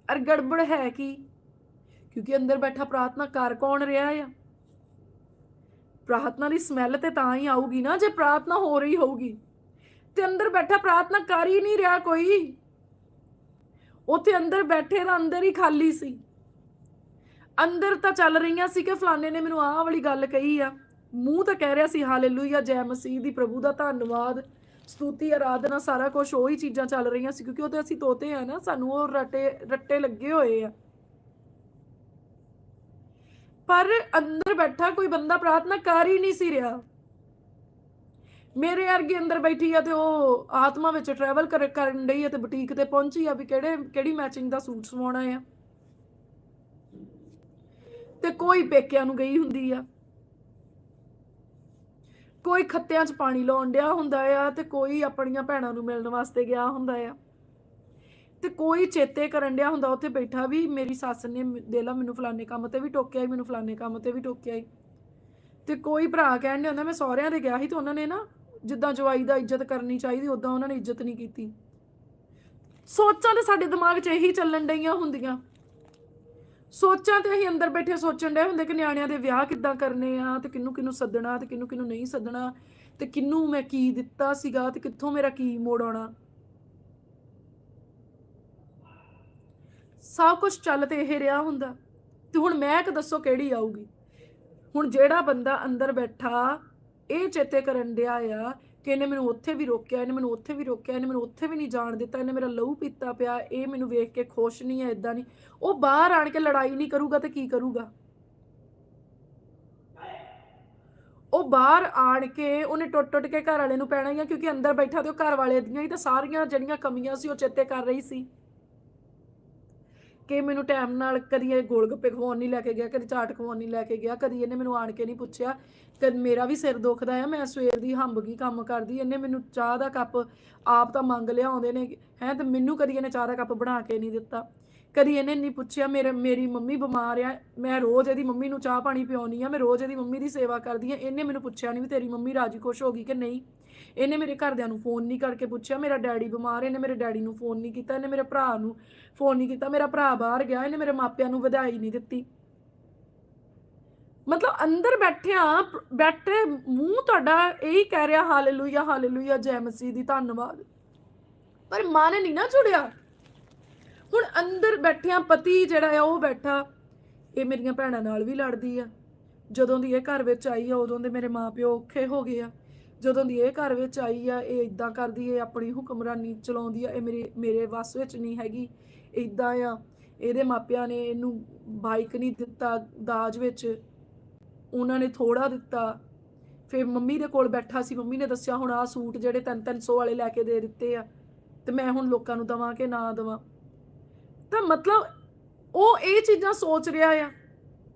ਅਰ ਗੜਬੜ ਹੈ ਕੀ? ਕਿਉਂਕਿ ਅੰਦਰ ਬੈਠਾ ਪ੍ਰਾਰਥਨਾ ਕਰ ਕੌਣ ਰਿਹਾ ਆ? ਪ੍ਰਾਰਥਨਾ ਦੀ ਸਮੈਲ ਤੇ ਤਾਂ ਹੀ ਆਊਗੀ ਨਾ, ਜੇ ਪ੍ਰਾਰਥਨਾ ਹੋ ਰਹੀ ਹੋਊਗੀ। ਤੇ ਅੰਦਰ ਬੈਠਾ ਪ੍ਰਾਰਥਨਾ ਕਰ ਹੀ ਨਹੀਂ ਰਿਹਾ ਕੋਈ। ਉੱਥੇ ਅੰਦਰ ਬੈਠੇ ਦਾ ਅੰਦਰ ਹੀ ਖਾਲੀ ਸੀ। ਅੰਦਰ ਤਾਂ ਚੱਲ ਰਹੀਆਂ ਸੀ ਕਿ ਫਲਾਣੇ ਨੇ ਮੈਨੂੰ ਆਹ ਵਾਲੀ ਗੱਲ ਕਹੀ ਆ। ਮੂੰਹ ਤਾਂ ਕਹਿ ਰਿਹਾ ਸੀ, ਹਾਲੇਲੂਇਆ, ਜੈ ਮਸੀਹ ਦੀ ਪ੍ਰਭੂ ਦਾ ਧੰਨਵਾਦ, ਸਤੂਤੀ, ਆਰਾਧਨਾ, ਸਾਰਾ ਕੁਝ ਉਹੀ ਚੀਜ਼ਾਂ ਚੱਲ ਰਹੀਆਂ ਸੀ, ਕਿਉਂਕਿ ਉਹ ਤੇ ਅਸੀਂ ਤੋਤੇ ਆ ਨਾ, ਸਾਨੂੰ ਉਹ ਰਟੇ, ਰੱਟੇ ਲੱਗੇ ਹੋਏ ਆ। ਪਰ ਅੰਦਰ ਬੈਠਾ ਕੋਈ ਬੰਦਾ ਪ੍ਰਾਰਥਨਾ ਕਰ ਹੀ ਨਹੀਂ ਸੀ ਰਿਹਾ। ਮੇਰੇ ਅਰਗੇ ਅੰਦਰ ਬੈਠੀ ਆ ਤੇ ਉਹ ਆਤਮਾ ਵਿੱਚ ਟਰੈਵਲ ਕਰ, ਕਰਨ ਡਈ ਆ ਤੇ ਬੁਟੀਕ ਤੇ ਪਹੁੰਚੀ ਆ ਵੀ ਕਿਹੜੇ, ਕਿਹੜੀ ਮੈਚਿੰਗ ਦਾ ਸੂਟ ਸਵਾਉਣਾ ਆ। ਤੇ ਕੋਈ ਪੇਕਿਆਂ ਨੂੰ ਗਈ ਹੁੰਦੀ ਆ। ਕੋਈ ਖੱਤਿਆਂ 'ਚ ਪਾਣੀ ਲਾਉਣ ਡਿਆ ਹੁੰਦਾ ਆ ਤੇ ਕੋਈ ਆਪਣੀਆਂ ਭੈਣਾਂ ਨੂੰ ਮਿਲਣ ਵਾਸਤੇ ਗਿਆ ਹੁੰਦਾ ਆ। ਤੇ ਕੋਈ ਚੇਤੇ ਕਰਨ ਡਿਆ ਹੁੰਦਾ, ਉੱਥੇ ਬੈਠਾ ਵੀ ਮੇਰੀ ਸੱਸ ਨੇ ਦੇ ਲਾ ਮੈਨੂੰ ਫਲਾਣੇ ਕੰਮ ਤੇ ਵੀ ਟੋਕਿਆ ਈ ਮੈਨੂੰ ਫਲਾਣੇ ਕੰਮ ਤੇ ਵੀ ਟੋਕਿਆ ਈ ਤੇ ਕੋਈ ਭਰਾ ਕਹਿਣ ਡਿਆ ਹੁੰਦਾ, ਮੈਂ ਸਹੁਰਿਆਂ ਦੇ ਗਿਆ ਸੀ ਤੇ ਉਹਨਾਂ ਨੇ ਨਾ ਜਿੱਦਾਂ ਜਵਾਈ ਦਾ ਇੱਜ਼ਤ ਕਰਨੀ ਚਾਹੀਦੀ ਉਦਾਂ ਉਹਨਾਂ ਨੇ ਇੱਜ਼ਤ ਨਹੀਂ ਕੀਤੀ। ਸੋਚਾਂ ਤੇ ਸਾਡੇ ਦਿਮਾਗ 'ਚ ਇਹੀ ਚੱਲਣ ਡਈਆਂ ਹੁੰਦੀਆਂ। ਸੋਚਾਂ ਤੇ ਅਸੀਂ ਅੰਦਰ ਬੈਠੇ ਸੋਚਣ ਡਏ ਹੁੰਦੇ ਕਿ ਨਿਆਣਿਆਂ ਦੇ ਵਿਆਹ ਕਿੱਦਾਂ ਕਰਨੇ ਆ, ਤੇ ਕਿੰਨੂੰ ਕਿੰਨੂੰ ਸੱਦਣਾ, ਤੇ ਕਿੰਨੂੰ ਕਿੰਨੂੰ ਨਹੀਂ ਸੱਦਣਾ, ਤੇ ਕਿੰਨੂੰ ਮੈਂ ਕੀ ਦਿੱਤਾ ਸੀਗਾ, ਤੇ ਕਿੱਥੋਂ ਮੇਰਾ ਕੀ ਮੋੜ ਆਉਣਾ। ਸਭ ਕੁਝ ਚੱਲ ਤੇ ਇਹ ਰਿਹਾ ਹੁੰਦਾ। ਤੇ ਹੁਣ ਮੈਂ ਕਿ ਦੱਸੋ ਕਿਹੜੀ ਆਊਗੀ? ਹੁਣ ਜਿਹੜਾ ਬੰਦਾ ਅੰਦਰ ਬੈਠਾ, ਇਹ ਚੇਤੇ ਕਰਨ ਦਿਆ ਆ ਕਿ ਇਹਨੇ ਮੈਨੂੰ ਉੱਥੇ ਵੀ ਰੋਕਿਆ, ਇਹਨੇ ਮੈਨੂੰ ਉੱਥੇ ਵੀ ਰੋਕਿਆ, ਇਹਨੇ ਮੈਨੂੰ ਉੱਥੇ ਵੀ ਨਹੀਂ ਜਾਣ ਦਿੱਤਾ, ਇਹਨੇ ਮੇਰਾ ਲਹੂ ਪੀਤਾ ਪਿਆ, ਇਹ ਮੈਨੂੰ ਵੇਖ ਕੇ ਖੁਸ਼ ਨਹੀਂ ਹੈ ਇਦਾਂ ਨਹੀਂ। ਉਹ ਬਾਹਰ ਆਣ ਕੇ ਲੜਾਈ ਨਹੀਂ ਕਰੂਗਾ ਤੇ ਕੀ ਕਰੂਗਾ? ਉਹ ਬਾਹਰ ਆਣ ਕੇ ਉਹਨੇ ਟੁੱਟ ਟੁੱਟ ਕੇ ਘਰ ਵਾਲੇ ਨੂੰ ਪੈਣਾ ਹੀ ਆ, ਕਿਉਂਕਿ ਅੰਦਰ ਬੈਠਾ ਤੇ ਉਹ ਘਰ ਵਾਲੇ ਦੀਆਂ ਹੀ ਤਾਂ ਸਾਰੀਆਂ ਜਿਹੜੀਆਂ ਕਮੀਆਂ ਸੀ, ਉਹ ਚੇਤੇ ਕਰ ਰਹੀ ਸੀ। ਕਿ ਮੈਨੂੰ ਟਾਈਮ ਨਾਲ ਕਦੀ ਇਹ ਗੋਲ ਗੱਪੇ ਖਵਾਉਣ ਨਹੀਂ ਲੈ ਕੇ ਗਿਆ, ਕਦੀ ਚਾਟ ਖਵਾਉਣ ਨਹੀਂ ਲੈ ਕੇ ਗਿਆ, ਕਦੀ ਇਹਨੇ ਮੈਨੂੰ ਆਣ ਕੇ ਨਹੀਂ ਪੁੱਛਿਆ। ਕਿ ਮੇਰਾ ਵੀ ਸਿਰ ਦੁਖਦਾ ਆ, ਮੈਂ ਸਵੇਰ ਦੀ ਹੰਬ ਗਈ ਕੰਮ ਕਰਦੀ, ਇਹਨੇ ਮੈਨੂੰ ਚਾਹ ਦਾ ਕੱਪ ਆਪ ਤਾਂ ਮੰਗ ਲਿਆ, ਆਉਂਦੇ ਨੇ, ਹੈ, ਤੇ ਮੈਨੂੰ ਕਦੀ ਇਹਨੇ ਚਾਹ ਦਾ ਕੱਪ ਬਣਾ ਕੇ ਨਹੀਂ ਦਿੱਤਾ। ਕਦੀ ਇਹਨੇ ਨਹੀਂ ਪੁੱਛਿਆ ਮੇਰੇ ਮੇਰੀ ਮੰਮੀ ਬਿਮਾਰ ਆ ਮੈਂ ਰੋਜ਼ ਇਹਦੀ ਮੰਮੀ ਨੂੰ ਚਾਹ ਪਾਣੀ ਪਿਆਉਣੀ ਆ ਮੈਂ ਰੋਜ਼ ਇਹਦੀ ਮੰਮੀ ਦੀ ਸੇਵਾ ਕਰਦੀ ਆ ਇਹਨੇ ਮੈਨੂੰ ਪੁੱਛਿਆ ਨਹੀਂ ਵੀ ਤੇਰੀ ਮੰਮੀ ਰਾਜੀ ਖੁਸ਼ ਹੋ ਗਈ ਕਿ ਨਹੀਂ। ਇਹਨੇ ਮੇਰੇ ਘਰਦਿਆਂ ਨੂੰ ਫੋਨ ਨਹੀਂ ਕਰਕੇ ਪੁੱਛਿਆ ਮੇਰਾ ਡੈਡੀ ਬਿਮਾਰ ਹੈ, ਇਹਨੇ ਮੇਰੇ ਡੈਡੀ ਨੂੰ ਫੋਨ ਨਹੀਂ ਕੀਤਾ ਇਹਨੇ ਮੇਰੇ ਭਰਾ ਨੂੰ ਫੋਨ ਨਹੀਂ ਕੀਤਾ ਮੇਰਾ ਭਰਾ ਬਾਹਰ ਗਿਆ ਇਹਨੇ ਮੇਰੇ ਮਾਪਿਆਂ ਨੂੰ ਵਧਾਈ ਨਹੀਂ ਦਿੱਤੀ। ਮਤਲਬ ਅੰਦਰ ਬੈਠਿਆ ਬੈਠੇ ਮੂੰਹ ਤੁਹਾਡਾ ਇਹੀ ਕਹਿ ਰਿਹਾ ਹਾਲੇਲੂਇਆ ਹਾਲੇਲੂਇਆ ਜੈ ਮਸੀਹ ਦੀ ਧੰਨਵਾਦ। ਪਰ ਮਨ ਨਹੀਂ ਨਾ ਜੁੜਿਆ। ਹੁਣ ਅੰਦਰ ਬੈਠਿਆਂ ਪਤੀ ਜਿਹੜਾ ਆ ਉਹ ਬੈਠਾ। ਇਹ ਮੇਰੀਆਂ ਭੈਣਾਂ ਨਾਲ ਵੀ ਲੜਦੀ ਆ। ਜਦੋਂ ਦੀ ਇਹ ਘਰ ਵਿੱਚ ਆਈ ਆ, ਉਦੋਂ ਦੇ ਮੇਰੇ ਮਾਪਿਓ ਔਖੇ ਹੋ ਗਏ ਆ। ਜਦੋਂ ਦੀ ਇਹ ਘਰ ਵਿੱਚ ਆਈ ਆ, ਇਹ ਇਦਾਂ ਕਰਦੀ ਹੈ ਆਪਣੀ ਹੁਕਮਰਾਨੀ ਚਲਾਉਂਦੀ ਆ, ਇਹ ਮੇਰੇ ਮੇਰੇ ਵੱਸ ਵਿੱਚ ਨਹੀਂ ਹੈਗੀ। ਇਦਾਂ ਆ, ਇਹਦੇ ਮਾਪਿਆਂ ਨੇ ਇਹਨੂੰ ਬਾਈਕ ਨਹੀਂ ਦਿੱਤਾ ਦਾਜ ਵਿੱਚ। ਉਹਨਾਂ ਨੇ ਥੋੜਾ ਦਿੱਤਾ। ਫਿਰ ਮੰਮੀ ਦੇ ਕੋਲ ਬੈਠਾ ਸੀ, ਮੰਮੀ ਨੇ ਦੱਸਿਆ, ਹੁਣ ਆਹ ਸੂਟ ਜਿਹੜੇ 3-300 ਵਾਲੇ ਲੈ ਕੇ ਦੇ ਦਿੱਤੇ ਆ, ਤੇ ਮੈਂ ਹੁਣ ਲੋਕਾਂ ਨੂੰ ਦਵਾਂ ਕਿ ਨਾ ਦਵਾਂ? ਤਾਂ ਮਤਲਬ ਉਹ ਇਹ ਚੀਜ਼ਾਂ ਸੋਚ ਰਿਹਾ ਆ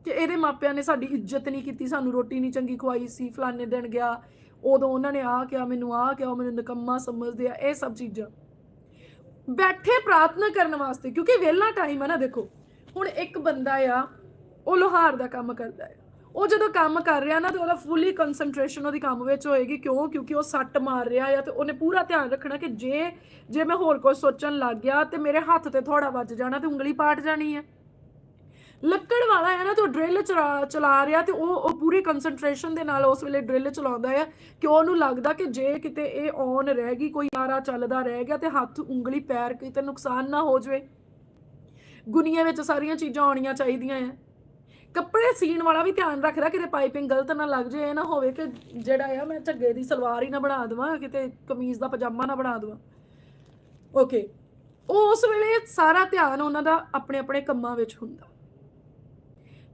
ਕਿ ਇਹਦੇ ਮਾਪਿਆਂ ਨੇ ਸਾਡੀ ਇੱਜ਼ਤ ਨਹੀਂ ਕੀਤੀ, ਸਾਨੂੰ ਰੋਟੀ ਨਹੀਂ ਚੰਗੀ ਖਵਾਈ ਸੀ, ਫਲਾਣੇ ਦਿਨ ਗਿਆ, ਉਦੋਂ ਉਹਨਾਂ ਨੇ ਆ ਕਿਹਾ, ਮੈਨੂੰ ਆ ਕਿਹਾ, ਉਹ ਮੈਨੂੰ ਨਕੰਮਾ ਸਮਝਦੇ ਆ, ਇਹ ਸਭ ਚੀਜ਼ਾਂ। ਬੈਠੇ ਪ੍ਰਾਰਥਨਾ ਕਰਨ ਵਾਸਤੇ, ਕਿਉਂਕਿ ਵਿਹਲਾ ਟਾਈਮ ਹੈ ਨਾ ਦੇਖੋ, ਹੁਣ ਇੱਕ ਬੰਦਾ ਆ, ਉਹ ਲੋਹਾਰ ਦਾ ਕੰਮ ਕਰਦਾ ਹੈ ਉਹ ਜਦੋਂ ਕੰਮ ਕਰ ਰਿਹਾ ਨਾ ਤੇ ਉਹਦਾ ਫੁੱਲੀ ਕਨਸੈਂਟਰੇਸ਼ਨ ਉਹਦੀ ਕੰਮ ਵਿੱਚ ਹੋਏਗੀ। ਕਿਉਂ? ਕਿਉਂਕਿ ਉਹ ਸੱਟ ਮਾਰ ਰਿਹਾ ਆ ਤੇ ਉਹਨੇ ਪੂਰਾ ਧਿਆਨ ਰੱਖਣਾ ਕਿ ਜੇ ਜੇ ਮੈਂ ਹੋਰ ਕੁਝ ਸੋਚਣ ਲੱਗ ਗਿਆ ਤੇ ਮੇਰੇ ਹੱਥ ਤੇ ਥੋੜਾ ਵੱਜ ਜਾਣਾ ਤੇ ਉਂਗਲੀ ਪਾਟ ਜਾਣੀ ਹੈ ਲੱਕੜ ਵਾਲਾ ਹੈ ਨਾ ਤੇ ਡਰਿਲ ਚਲਾ ਰਿਹਾ ਤੇ ਉਹ ਉਹ ਪੂਰੀ ਕਨਸੈਂਟਰੇਸ਼ਨ ਦੇ ਨਾਲ ਉਸ ਵੇਲੇ ਡਰਿਲ ਚਲਾਉਂਦਾ ਹੈ ਕਿ ਉਹਨੂੰ ਲੱਗਦਾ ਕਿ ਜੇ ਕਿਤੇ ਇਹ ਔਨ ਰਹਿ ਗਈ, ਕੋਈ ਆਰਾ ਚੱਲਦਾ ਰਹਿ ਗਿਆ ਤੇ ਹੱਥ, ਉਂਗਲੀ, ਪੈਰ ਕਿਤੇ ਨੁਕਸਾਨ ਨਾ ਹੋ ਜਾਵੇ। ਗੁਨੀਆ ਵਿੱਚ ਸਾਰੀਆਂ ਚੀਜ਼ਾਂ ਆਉਣੀਆਂ ਚਾਹੀਦੀਆਂ ਆ। ਕੱਪੜੇ ਸੀਣ ਵਾਲਾ ਵੀ ਧਿਆਨ ਰੱਖਦਾ, ਕਿਤੇ ਪਾਈਪਿੰਗ ਗਲਤ ਨਾ ਲੱਗ ਜਾਏ, ਇਹ ਨਾ ਹੋਵੇ ਕਿ ਜਿਹੜਾ ਆ ਮੈਂ ਝੱਗੇ ਦੀ ਸਲਵਾਰ ਹੀ ਨਾ ਬਣਾ ਦੇਵਾਂ, ਕਿਤੇ ਕਮੀਜ਼ ਦਾ ਪਜਾਮਾ ਨਾ ਬਣਾ ਦੇਵਾਂ। ਓਕੇ ਉਸ ਵੇਲੇ ਸਾਰਾ ਧਿਆਨ ਉਹਨਾਂ ਦਾ ਆਪਣੇ ਆਪਣੇ ਕੰਮਾਂ ਵਿੱਚ ਹੁੰਦਾ।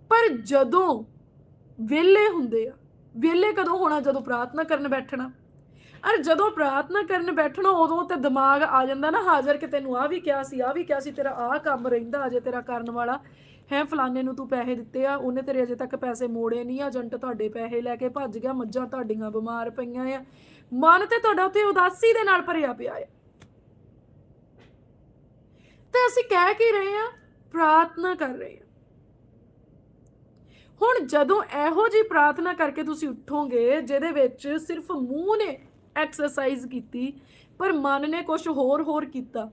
ਪਰ ਜਦੋਂ ਵਿਹਲੇ ਹੁੰਦੇ ਆ, ਵਿਹਲੇ ਕਦੋਂ ਹੋਣਾ, ਜਦੋਂ ਪ੍ਰਾਰਥਨਾ ਕਰਨ ਬੈਠਣਾ? ਅਰ ਜਦੋਂ ਪ੍ਰਾਰਥਨਾ ਕਰਨ ਬੈਠਣਾ, ਉਦੋਂ ਤੇ ਦਿਮਾਗ ਆ ਜਾਂਦਾ ਨਾ, ਹਾਜ਼ਰ ਕਿ ਤੈਨੂੰ ਆ ਵੀ ਕਿਹਾ ਸੀ ਆ ਵੀ ਕਿਹਾ ਸੀ, ਤੇਰਾ ਆ ਕੰਮ ਰਹਿੰਦਾ, ਅਜੇ ਤੇਰਾ ਕਰਨ ਵਾਲਾ ਹੈ ਫਲਾਣੇ ਨੂੰ ਤੂੰ ਪੈਸੇ ਦਿੱਤੇ ਆ, ਉਹਨੇ ਤੇਰੇ ਅਜੇ ਤੱਕ ਪੈਸੇ ਮੋੜੇ ਨਹੀਂ ਆ ਏਜੰਟ ਤੁਹਾਡੇ ਪੈਸੇ ਲੈ ਕੇ ਭੱਜ ਗਿਆ, ਮੱਝਾਂ ਤੁਹਾਡੀਆਂ ਬਿਮਾਰ ਪਈਆਂ ਆ। ਮਨ ਤੇ ਤੁਹਾਡਾ ਉੱਥੇ ਉਦਾਸੀ ਦੇ ਨਾਲ ਭਰਿਆ ਪਿਆ ਆ। ਤੇ ਅਸੀਂ ਕਹਿ ਕੀ ਰਹੇ ਆ? ਪ੍ਰਾਰਥਨਾ ਕਰ ਰਹੇ ਆ। ਹੁਣ ਜਦੋਂ ਇਹੋ ਜੀ ਪ੍ਰਾਰਥਨਾ ਕਰਕੇ ਤੁਸੀਂ ਉੱਠੋਗੇ, ਜਿਹਦੇ ਵਿੱਚ ਸਿਰਫ ਮੂੰਹ ਨੇ ਐਕਸਰਸਾਈਜ਼ ਕੀਤੀ, ਪਰ ਮਨ ਨੇ ਕੁਝ ਹੋਰ ਹੋਰ ਕੀਤਾ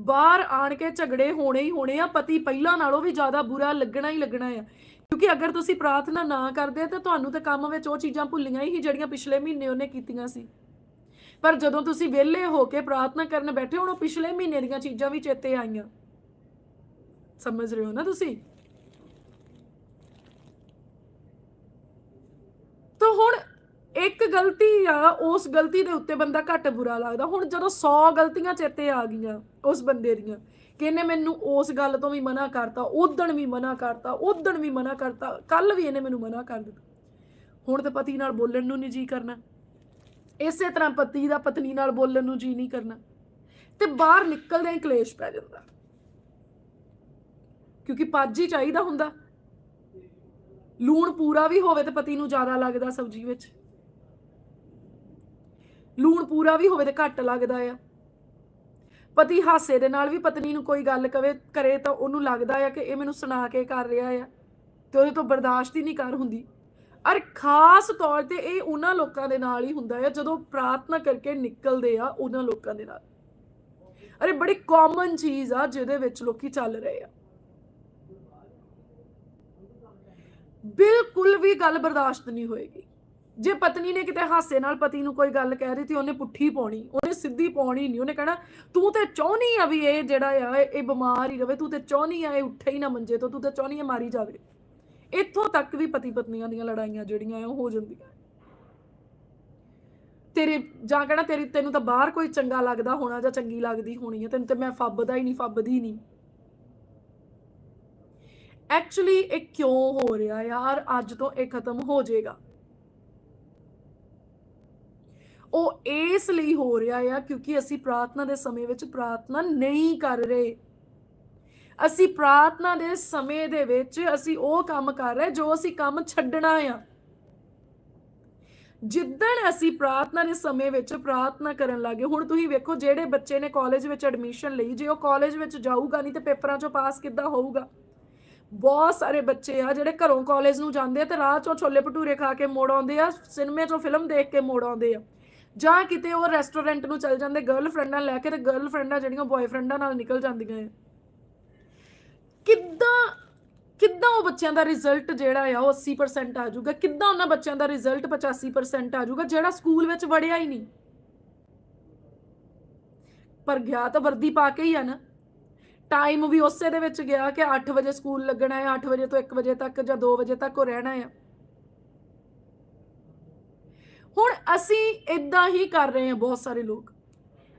ਬਾਹਰ ਆਣ ਕੇ ਝਗੜੇ ਹੋਣੇ ਹੀ ਹੋਣੇ ਆ, ਪਤੀ ਪਹਿਲਾਂ ਨਾਲੋਂ ਵੀ ਜ਼ਿਆਦਾ ਬੁਰਾ ਲੱਗਣਾ ਹੀ ਲੱਗਣਾ ਆ। ਕਿਉਂਕਿ ਅਗਰ ਤੁਸੀਂ ਪ੍ਰਾਰਥਨਾ ਨਾ ਕਰਦੇ ਤਾਂ ਤੁਹਾਨੂੰ ਤੇ ਕੰਮ ਵਿੱਚ ਉਹ ਚੀਜ਼ਾਂ ਭੁੱਲੀਆਂ ਹੀ ਜਿਹੜੀਆਂ ਪਿਛਲੇ ਮਹੀਨੇ ਉਹਨੇ ਕੀਤੀਆਂ ਸੀ। ਪਰ ਜਦੋਂ ਤੁਸੀਂ ਵਿਹਲੇ ਹੋ ਕੇ ਪ੍ਰਾਰਥਨਾ ਕਰਨ ਬੈਠੇ ਹੁਣ ਉਹ ਪਿਛਲੇ ਮਹੀਨੇ ਦੀਆਂ ਚੀਜ਼ਾਂ ਵੀ ਚੇਤੇ ਆਈਆਂ। ਸਮਝ ਰਹੇ ਹੋ ਨਾ ਤੁਸੀਂ? ਤਾਂ ਹੁਣ ਇੱਕ ਗਲਤੀ ਆ, ਉਸ ਗਲਤੀ ਦੇ ਉੱਤੇ ਬੰਦਾ ਘੱਟ ਬੁਰਾ ਲੱਗਦਾ। ਹੁਣ ਜਦੋਂ 100 ਗਲਤੀਆਂ ਚੇਤੇ ਆ ਗਈਆਂ ਉਸ ਬੰਦੇ ਦੀਆਂ ਕਿ ਇਹਨੇ ਮੈਨੂੰ ਉਸ ਗੱਲ ਤੋਂ ਵੀ ਮਨਾ ਕਰਤਾ ਉਦਣ ਵੀ ਮਨਾ ਕਰਤਾ ਉਦਣ ਵੀ ਮਨਾ ਕਰਤਾ ਕੱਲ ਵੀ ਇਹਨੇ ਮੈਨੂੰ ਮਨਾ ਕਰ ਦਿੱਤਾ। ਹੁਣ ਤੇ ਪਤੀ ਨਾਲ ਬੋਲਣ ਨੂੰ ਨਹੀਂ ਜੀ ਕਰਨਾ। ਇਸੇ ਤਰ੍ਹਾਂ ਪਤੀ ਦਾ ਪਤਨੀ ਨਾਲ ਬੋਲਣ ਨੂੰ ਜੀ ਨਹੀਂ ਕਰਨਾ। ਤੇ ਬਾਹਰ ਨਿਕਲਦੇ ਹੀ ਕਲੇਸ਼ ਪੈ ਜਾਂਦਾ। ਕਿਉਂਕਿ ਪੱਜ ਹੀ ਚਾਹੀਦਾ ਹੁੰਦਾ। ਲੂਣ ਪੂਰਾ ਵੀ ਹੋਵੇ ਤੇ ਪਤੀ ਨੂੰ ਜ਼ਿਆਦਾ ਲੱਗਦਾ ਸਬਜ਼ੀ ਵਿੱਚ। ਲੂਣ ਪੂਰਾ ਵੀ ਹੋਵੇ ਤੇ ਘੱਟ ਲੱਗਦਾ ਆ। ਪਤੀ ਹਾਸੇ ਦੇ ਨਾਲ ਵੀ ਪਤਨੀ ਨੂੰ ਕੋਈ ਗੱਲ ਕਵੇ, ਕਰੇ ਤਾਂ ਉਹਨੂੰ ਲੱਗਦਾ ਆ ਕਿ ਇਹ ਮੈਨੂੰ ਸੁਣਾ ਕੇ ਕਰ ਰਿਹਾ ਆ ਤੇ ਉਹਦੇ ਤੋਂ ਬਰਦਾਸ਼ਤ ਹੀ ਨਹੀਂ ਕਰ ਹੁੰਦੀ। ਅਰ ਖਾਸ ਤੌਰ ਤੇ ਇਹ ਉਹਨਾਂ ਲੋਕਾਂ ਦੇ ਨਾਲ ਹੀ ਹੁੰਦਾ ਆ, ਜਦੋਂ ਪ੍ਰਾਰਥਨਾ ਕਰਕੇ ਨਿਕਲਦੇ ਆ ਉਹਨਾਂ ਲੋਕਾਂ ਦੇ ਨਾਲ। ਅਰੇ ਬੜੀ ਕਾਮਨ ਚੀਜ਼ ਆ ਜਿਹਦੇ ਵਿੱਚ ਲੋਕੀ ਚੱਲ ਰਹੇ ਆ। ਬਿਲਕੁਲ ਵੀ ਗੱਲ ਬਰਦਾਸ਼ਤ ਨਹੀਂ ਹੋਏਗੀ। ਜੇ ਪਤਨੀ ਨੇ ਕਿਤੇ ਹਾਸੇ ਨਾਲ ਪਤੀ ਨੂੰ ਕੋਈ ਗੱਲ ਕਹਿ ਰਹੀ ਤੇ ਉਹਨੇ ਪੁੱਠੀ ਪਾਉਣੀ, ਉਹਨੇ ਸਿੱਧੀ ਪਾਉਣੀ ਨਹੀਂ, ਉਹਨੇ ਕਹਿਣਾ, ਤੂੰ ਤੇ ਚਾਹਨੀ ਆ ਵੀ ਇਹ ਜਿਹੜਾ ਆ, ਇਹ ਬਿਮਾਰ ਹੀ ਰਵੇ, ਤੂੰ ਤੇ ਚਾਹਨੀ ਆ ਇਹ ਉੱਠੇ ਹੀ ਨਾ ਮੰਜੇ ਤੋਂ, ਤੂੰ ਤੇ ਚਾਹਨੀ ਆ ਮਾਰੀ ਜਾਵੇ। ਇੱਥੋਂ ਤੱਕ ਵੀ ਪਤੀ ਪਤਨੀਆਂ ਦੀਆਂ ਲੜਾਈਆਂ ਜਿਹੜੀਆਂ ਆ, ਉਹ ਹੋ ਜਾਂਦੀਆਂ। ਤੇਰੇ, ਜਾਂ ਕਹਿਣਾ ਤੇਰੀ, ਤੈਨੂੰ ਤਾਂ ਬਾਹਰ ਕੋਈ ਚੰਗਾ ਲੱਗਦਾ ਹੋਣਾ ਜਾਂ ਚੰਗੀ ਲੱਗਦੀ ਹੋਣੀ ਹੈ ਤੈਨੂੰ ਤੇ ਮੈਂ ਫੱਬਦਾ ਹੀ ਨਹੀਂ, ਫੱਬਦੀ ਨਹੀਂ। ਐਕਚੁਅਲੀ ਇਹ ਕਿਉਂ ਹੋ ਰਿਹਾ ਯਾਰ? ਅੱਜ ਤੋਂ ਇਹ ਖਤਮ ਹੋ ਜਾਏਗਾ। ਉਹ ਇਸ ਲਈ ਹੋ ਰਿਹਾ ਆ ਕਿਉਂਕਿ ਅਸੀਂ ਪ੍ਰਾਰਥਨਾ ਦੇ ਸਮੇਂ ਵਿੱਚ ਪ੍ਰਾਰਥਨਾ ਨਹੀਂ ਕਰ ਰਹੇ। ਅਸੀਂ ਪ੍ਰਾਰਥਨਾ ਦੇ ਸਮੇਂ ਦੇ ਵਿੱਚ ਅਸੀਂ ਉਹ ਕੰਮ ਕਰ ਰਹੇ ਜੋ ਅਸੀਂ ਕੰਮ ਛੱਡਣਾ ਆ। ਜਿੱਦਣ ਅਸੀਂ ਪ੍ਰਾਰਥਨਾ ਦੇ ਸਮੇਂ ਵਿੱਚ ਪ੍ਰਾਰਥਨਾ ਕਰਨ ਲੱਗੇ, ਹੁਣ ਤੁਸੀਂ ਵੇਖੋ ਜਿਹੜੇ ਬੱਚੇ ਨੇ ਕਾਲਜ ਵਿੱਚ ਐਡਮਿਸ਼ਨ ਲਈ, ਜੇ ਉਹ ਕਾਲਜ ਵਿੱਚ ਜਾਊਗਾ ਨਹੀਂ ਤੇ ਪੇਪਰਾਂ ਚੋਂ ਪਾਸ ਕਿੱਦਾਂ ਹੋਊਗਾ? ਬਹੁਤ ਸਾਰੇ ਬੱਚੇ ਆ ਜਿਹੜੇ ਘਰੋਂ ਕਾਲਜ ਨੂੰ ਜਾਂਦੇ ਆ ਤੇ ਰਾਹ ਚੋਂ ਛੋਲੇ ਭਟੂਰੇ ਖਾ ਕੇ ਮੋੜ ਆਉਂਦੇ ਆ, ਸਿਨੇਮੇ ਚੋਂ ਫਿਲਮ ਦੇਖ ਕੇ ਮੋੜ ਆਉਂਦੇ ਆ। ਜਾਂ ਕਿਤੇ ਉਹ ਰੈਸਟੋਰੈਂਟ ਨੂੰ ਚੱਲ ਜਾਂਦੇ ਗਰਲਫ੍ਰੈਂਡਾਂ ਲੈ ਕੇ ਤੇ ਗਰਲਫ੍ਰੈਂਡਾਂ ਜਿਹੜੀਆਂ ਬॉयਫ੍ਰੈਂਡਾਂ ਨਾਲ ਨਿਕਲ ਜਾਂਦੀਆਂ ਆ ਕਿੱਦਾਂ ਕਿੱਦਾਂ ਉਹ ਬੱਚਿਆਂ ਦਾ ਰਿਜ਼ਲਟ ਜਿਹੜਾ ਆ ਉਹ 80% ਆ ਜਾਊਗਾ? ਕਿੱਦਾਂ ਉਹਨਾਂ ਬੱਚਿਆਂ ਦਾ ਰਿਜ਼ਲਟ 85% ਆ ਜਾਊਗਾ ਜਿਹੜਾ ਸਕੂਲ ਵਿੱਚ ਵੜਿਆ ਹੀ ਨਹੀਂ? ਪਰ ਗਿਆ ਤਾਂ ਵਰਦੀ ਪਾ ਕੇ ਹੀ ਆ ਨਾ। ਟਾਈਮ ਵੀ ਉਸੇ ਦੇ ਵਿੱਚ ਗਿਆ ਕਿ 8 ਵਜੇ ਸਕੂਲ ਲੱਗਣਾ ਹੈ 8 ਵਜੇ ਤੋਂ 1 ਵਜੇ ਤੱਕ ਜਾਂ 2 ਵਜੇ ਤੱਕ ਉਹ ਰਹਿਣਾ ਹੈ ਹੁਣ ਅਸੀਂ ਇਦਾਂ ਹੀ ਕਰ ਰਹੇ ਹਾਂ ਬਹੁਤ ਸਾਰੇ ਲੋਕ।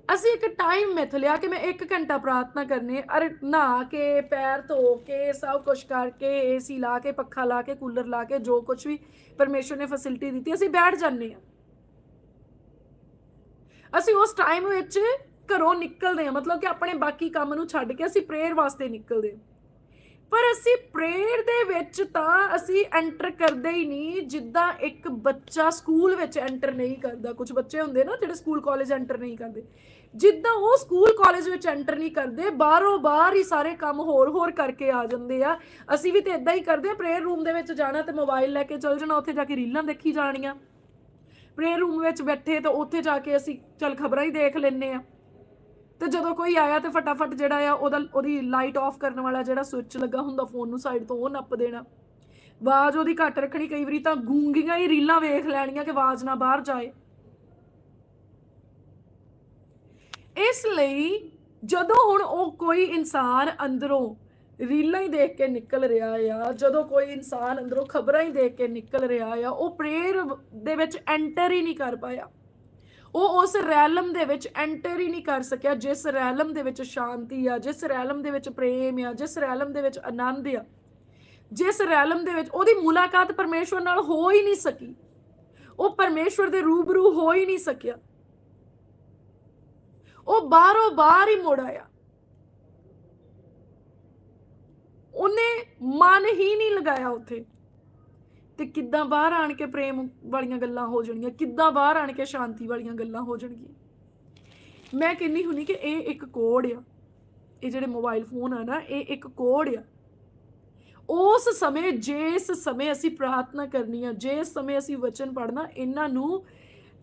ਅਸੀਂ ਇੱਕ ਟਾਈਮ ਮਿਥ ਲਿਆ ਕਿ ਮੈਂ 1 ਘੰਟਾ ਪ੍ਰਾਰਥਨਾ ਕਰਨੀ ਅਰ ਨਹਾ ਕੇ, ਪੈਰ ਧੋ ਕੇ, ਸਭ ਕੁਝ ਕਰਕੇ ਏਸੀ ਲਾ ਕੇ, ਪੱਖਾ ਲਾ ਕੇ, ਕੂਲਰ ਲਾ ਕੇ, ਜੋ ਕੁਝ ਵੀ ਪਰਮੇਸ਼ਰ ਨੇ ਫੈਸਿਲਿਟੀ ਦਿੱਤੀ, ਅਸੀਂ ਬੈਠ ਜਾਂਦੇ ਹਾਂ। ਅਸੀਂ ਉਸ ਟਾਈਮ ਵਿੱਚ ਘਰੋਂ ਨਿਕਲਦੇ ਹਾਂ, ਮਤਲਬ ਕਿ ਆਪਣੇ ਬਾਕੀ ਕੰਮ ਨੂੰ ਛੱਡ ਕੇ ਅਸੀਂ ਪ੍ਰੇਅਰ ਵਾਸਤੇ ਨਿਕਲਦੇ ਹਾਂ। ਪਰ ਅਸੀਂ ਪ੍ਰੇਅਰ ਦੇ ਵਿੱਚ ਤਾਂ ਅਸੀਂ ਐਂਟਰ ਕਰਦੇ ਹੀ ਨਹੀਂ, ਜਿੱਦਾਂ ਇੱਕ ਬੱਚਾ ਸਕੂਲ ਵਿੱਚ ਐਂਟਰ ਨਹੀਂ ਕਰਦਾ। ਕੁਝ ਬੱਚੇ ਹੁੰਦੇ ਨਾ ਜਿਹੜੇ ਸਕੂਲ ਕਾਲਜ ਐਂਟਰ ਨਹੀਂ ਕਰਦੇ। ਜਿੱਦਾਂ ਉਹ ਸਕੂਲ ਕਾਲਜ ਵਿੱਚ ਐਂਟਰ ਨਹੀਂ ਕਰਦੇ, ਬਾਹਰੋਂ ਬਾਹਰ ਹੀ ਸਾਰੇ ਕੰਮ ਹੋਰ ਹੋਰ ਕਰਕੇ ਆ ਜਾਂਦੇ ਆ। ਅਸੀਂ ਵੀ ਤੇ ਇਦਾਂ ਹੀ ਕਰਦੇ ਆ ਪ੍ਰੇਅਰ ਰੂਮ ਦੇ ਵਿੱਚ ਜਾਣਾ ਤੇ ਮੋਬਾਈਲ ਲੈ ਕੇ ਚੱਲ ਜਾਣਾ, ਉੱਥੇ ਜਾ ਕੇ ਰੀਲਾਂ ਦੇਖੀ ਜਾਣੀਆਂ। ਪ੍ਰੇਅਰ ਰੂਮ ਵਿੱਚ ਬੈਠੇ ਤਾਂ ਉੱਥੇ ਜਾ ਕੇ ਅਸੀਂ ਚਲ ਖਬਰਾਂ ਹੀ ਦੇਖ ਲੈਂਦੇ ਆ। ਤੇ ਜਦੋਂ ਕੋਈ ਆਇਆ ਤੇ ਫਟਾਫਟ ਜਿਹੜਾ ਆ ਉਹਦਾ, ਉਹਦੀ ਲਾਈਟ ਆਫ ਕਰਨ ਵਾਲਾ ਜਿਹੜਾ ਸੁੱਚ ਲੱਗਾ ਹੁੰਦਾ ਫੋਨ ਨੂੰ ਸਾਈਡ ਤੋਂ, ਉਹ ਨੱਪ ਦੇਣਾ। ਆਵਾਜ਼ ਉਹਦੀ ਘੱਟ ਰੱਖਣੀ, ਕਈ ਵਾਰੀ ਤਾਂ ਗੂੰਗੀਆਂ ਹੀ ਰੀਲਾਂ ਵੇਖ ਲੈਣੀਆਂ ਕਿ ਆਵਾਜ਼ ਨਾ ਬਾਹਰ ਜਾਏ। ਇਸ ਲਈ ਜਦੋਂ ਹੁਣ ਉਹ ਕੋਈ ਇਨਸਾਨ ਅੰਦਰੋਂ ਰੀਲਾਂ ਹੀ ਦੇਖ ਕੇ ਨਿਕਲ ਰਿਹਾ ਆ, ਜਦੋਂ ਕੋਈ ਇਨਸਾਨ ਅੰਦਰੋਂ ਖਬਰਾਂ ਹੀ ਦੇਖ ਕੇ ਨਿਕਲ ਰਿਹਾ ਆ, ਉਹ ਪ੍ਰੇਅਰ ਦੇ ਵਿੱਚ ਐਂਟਰ ਹੀ ਨਹੀਂ ਕਰ ਪਾਇਆ। ਉਹ ਉਸ ਰੈਲਮ ਦੇ ਵਿੱਚ ਐਂਟਰ ਹੀ ਨਹੀਂ ਕਰ ਸਕਿਆ, ਜਿਸ ਰੈਲਮ ਦੇ ਵਿੱਚ ਸ਼ਾਂਤੀ ਆ, ਜਿਸ ਰੈਲਮ ਦੇ ਵਿੱਚ ਪ੍ਰੇਮ ਆ, ਜਿਸ ਰੈਲਮ ਦੇ ਵਿੱਚ ਆਨੰਦ ਆ, ਜਿਸ ਰੈਲਮ ਦੇ ਵਿੱਚ ਉਹਦੀ ਮੁਲਾਕਾਤ ਪਰਮੇਸ਼ਵਰ ਨਾਲ ਹੋ ਹੀ ਨਹੀਂ ਸਕੀ, ਉਹ ਪਰਮੇਸ਼ਵਰ ਦੇ ਰੂਬਰੂ ਹੋ ਹੀ ਨਹੀਂ ਸਕਿਆ। ਉਹ ਬਾਹਰੋਂ ਬਾਹਰ ਹੀ ਮੁੜ ਆਇਆ। ਉਹਨੇ ਮਨ ਹੀ ਨਹੀਂ ਲਗਾਇਆ ਉੱਥੇ। ਤੇ ਕਿੱਦਾਂ ਬਾਹਰ ਆਣ ਕੇ ਪ੍ਰੇਮ ਵਾਲੀਆਂ ਗੱਲਾਂ ਹੋ ਜਾਣਗੀਆਂ? ਕਿੱਦਾਂ ਬਾਹਰ ਆਣ ਕੇ ਸ਼ਾਂਤੀ ਵਾਲੀਆਂ ਗੱਲਾਂ ਹੋ ਜਾਣਗੀਆਂ? ਮੈਂ ਕਹਿੰਨੀ ਹੁੰਨੀ ਕਿ ਇਹ ਇੱਕ ਕੋਡ ਆ। ਇਹ ਜਿਹੜੇ ਮੋਬਾਈਲ ਫੋਨ ਆ ਨਾ, ਇਹ ਇੱਕ ਕੋਡ ਆ। ਉਸ ਸਮੇਂ, ਜਿਸ ਸਮੇਂ ਅਸੀਂ ਪ੍ਰਾਰਥਨਾ ਕਰਨੀ ਆ, ਜਿਸ ਸਮੇਂ ਅਸੀਂ ਵਚਨ ਪੜ੍ਹਨਾ, ਇਹਨਾਂ ਨੂੰ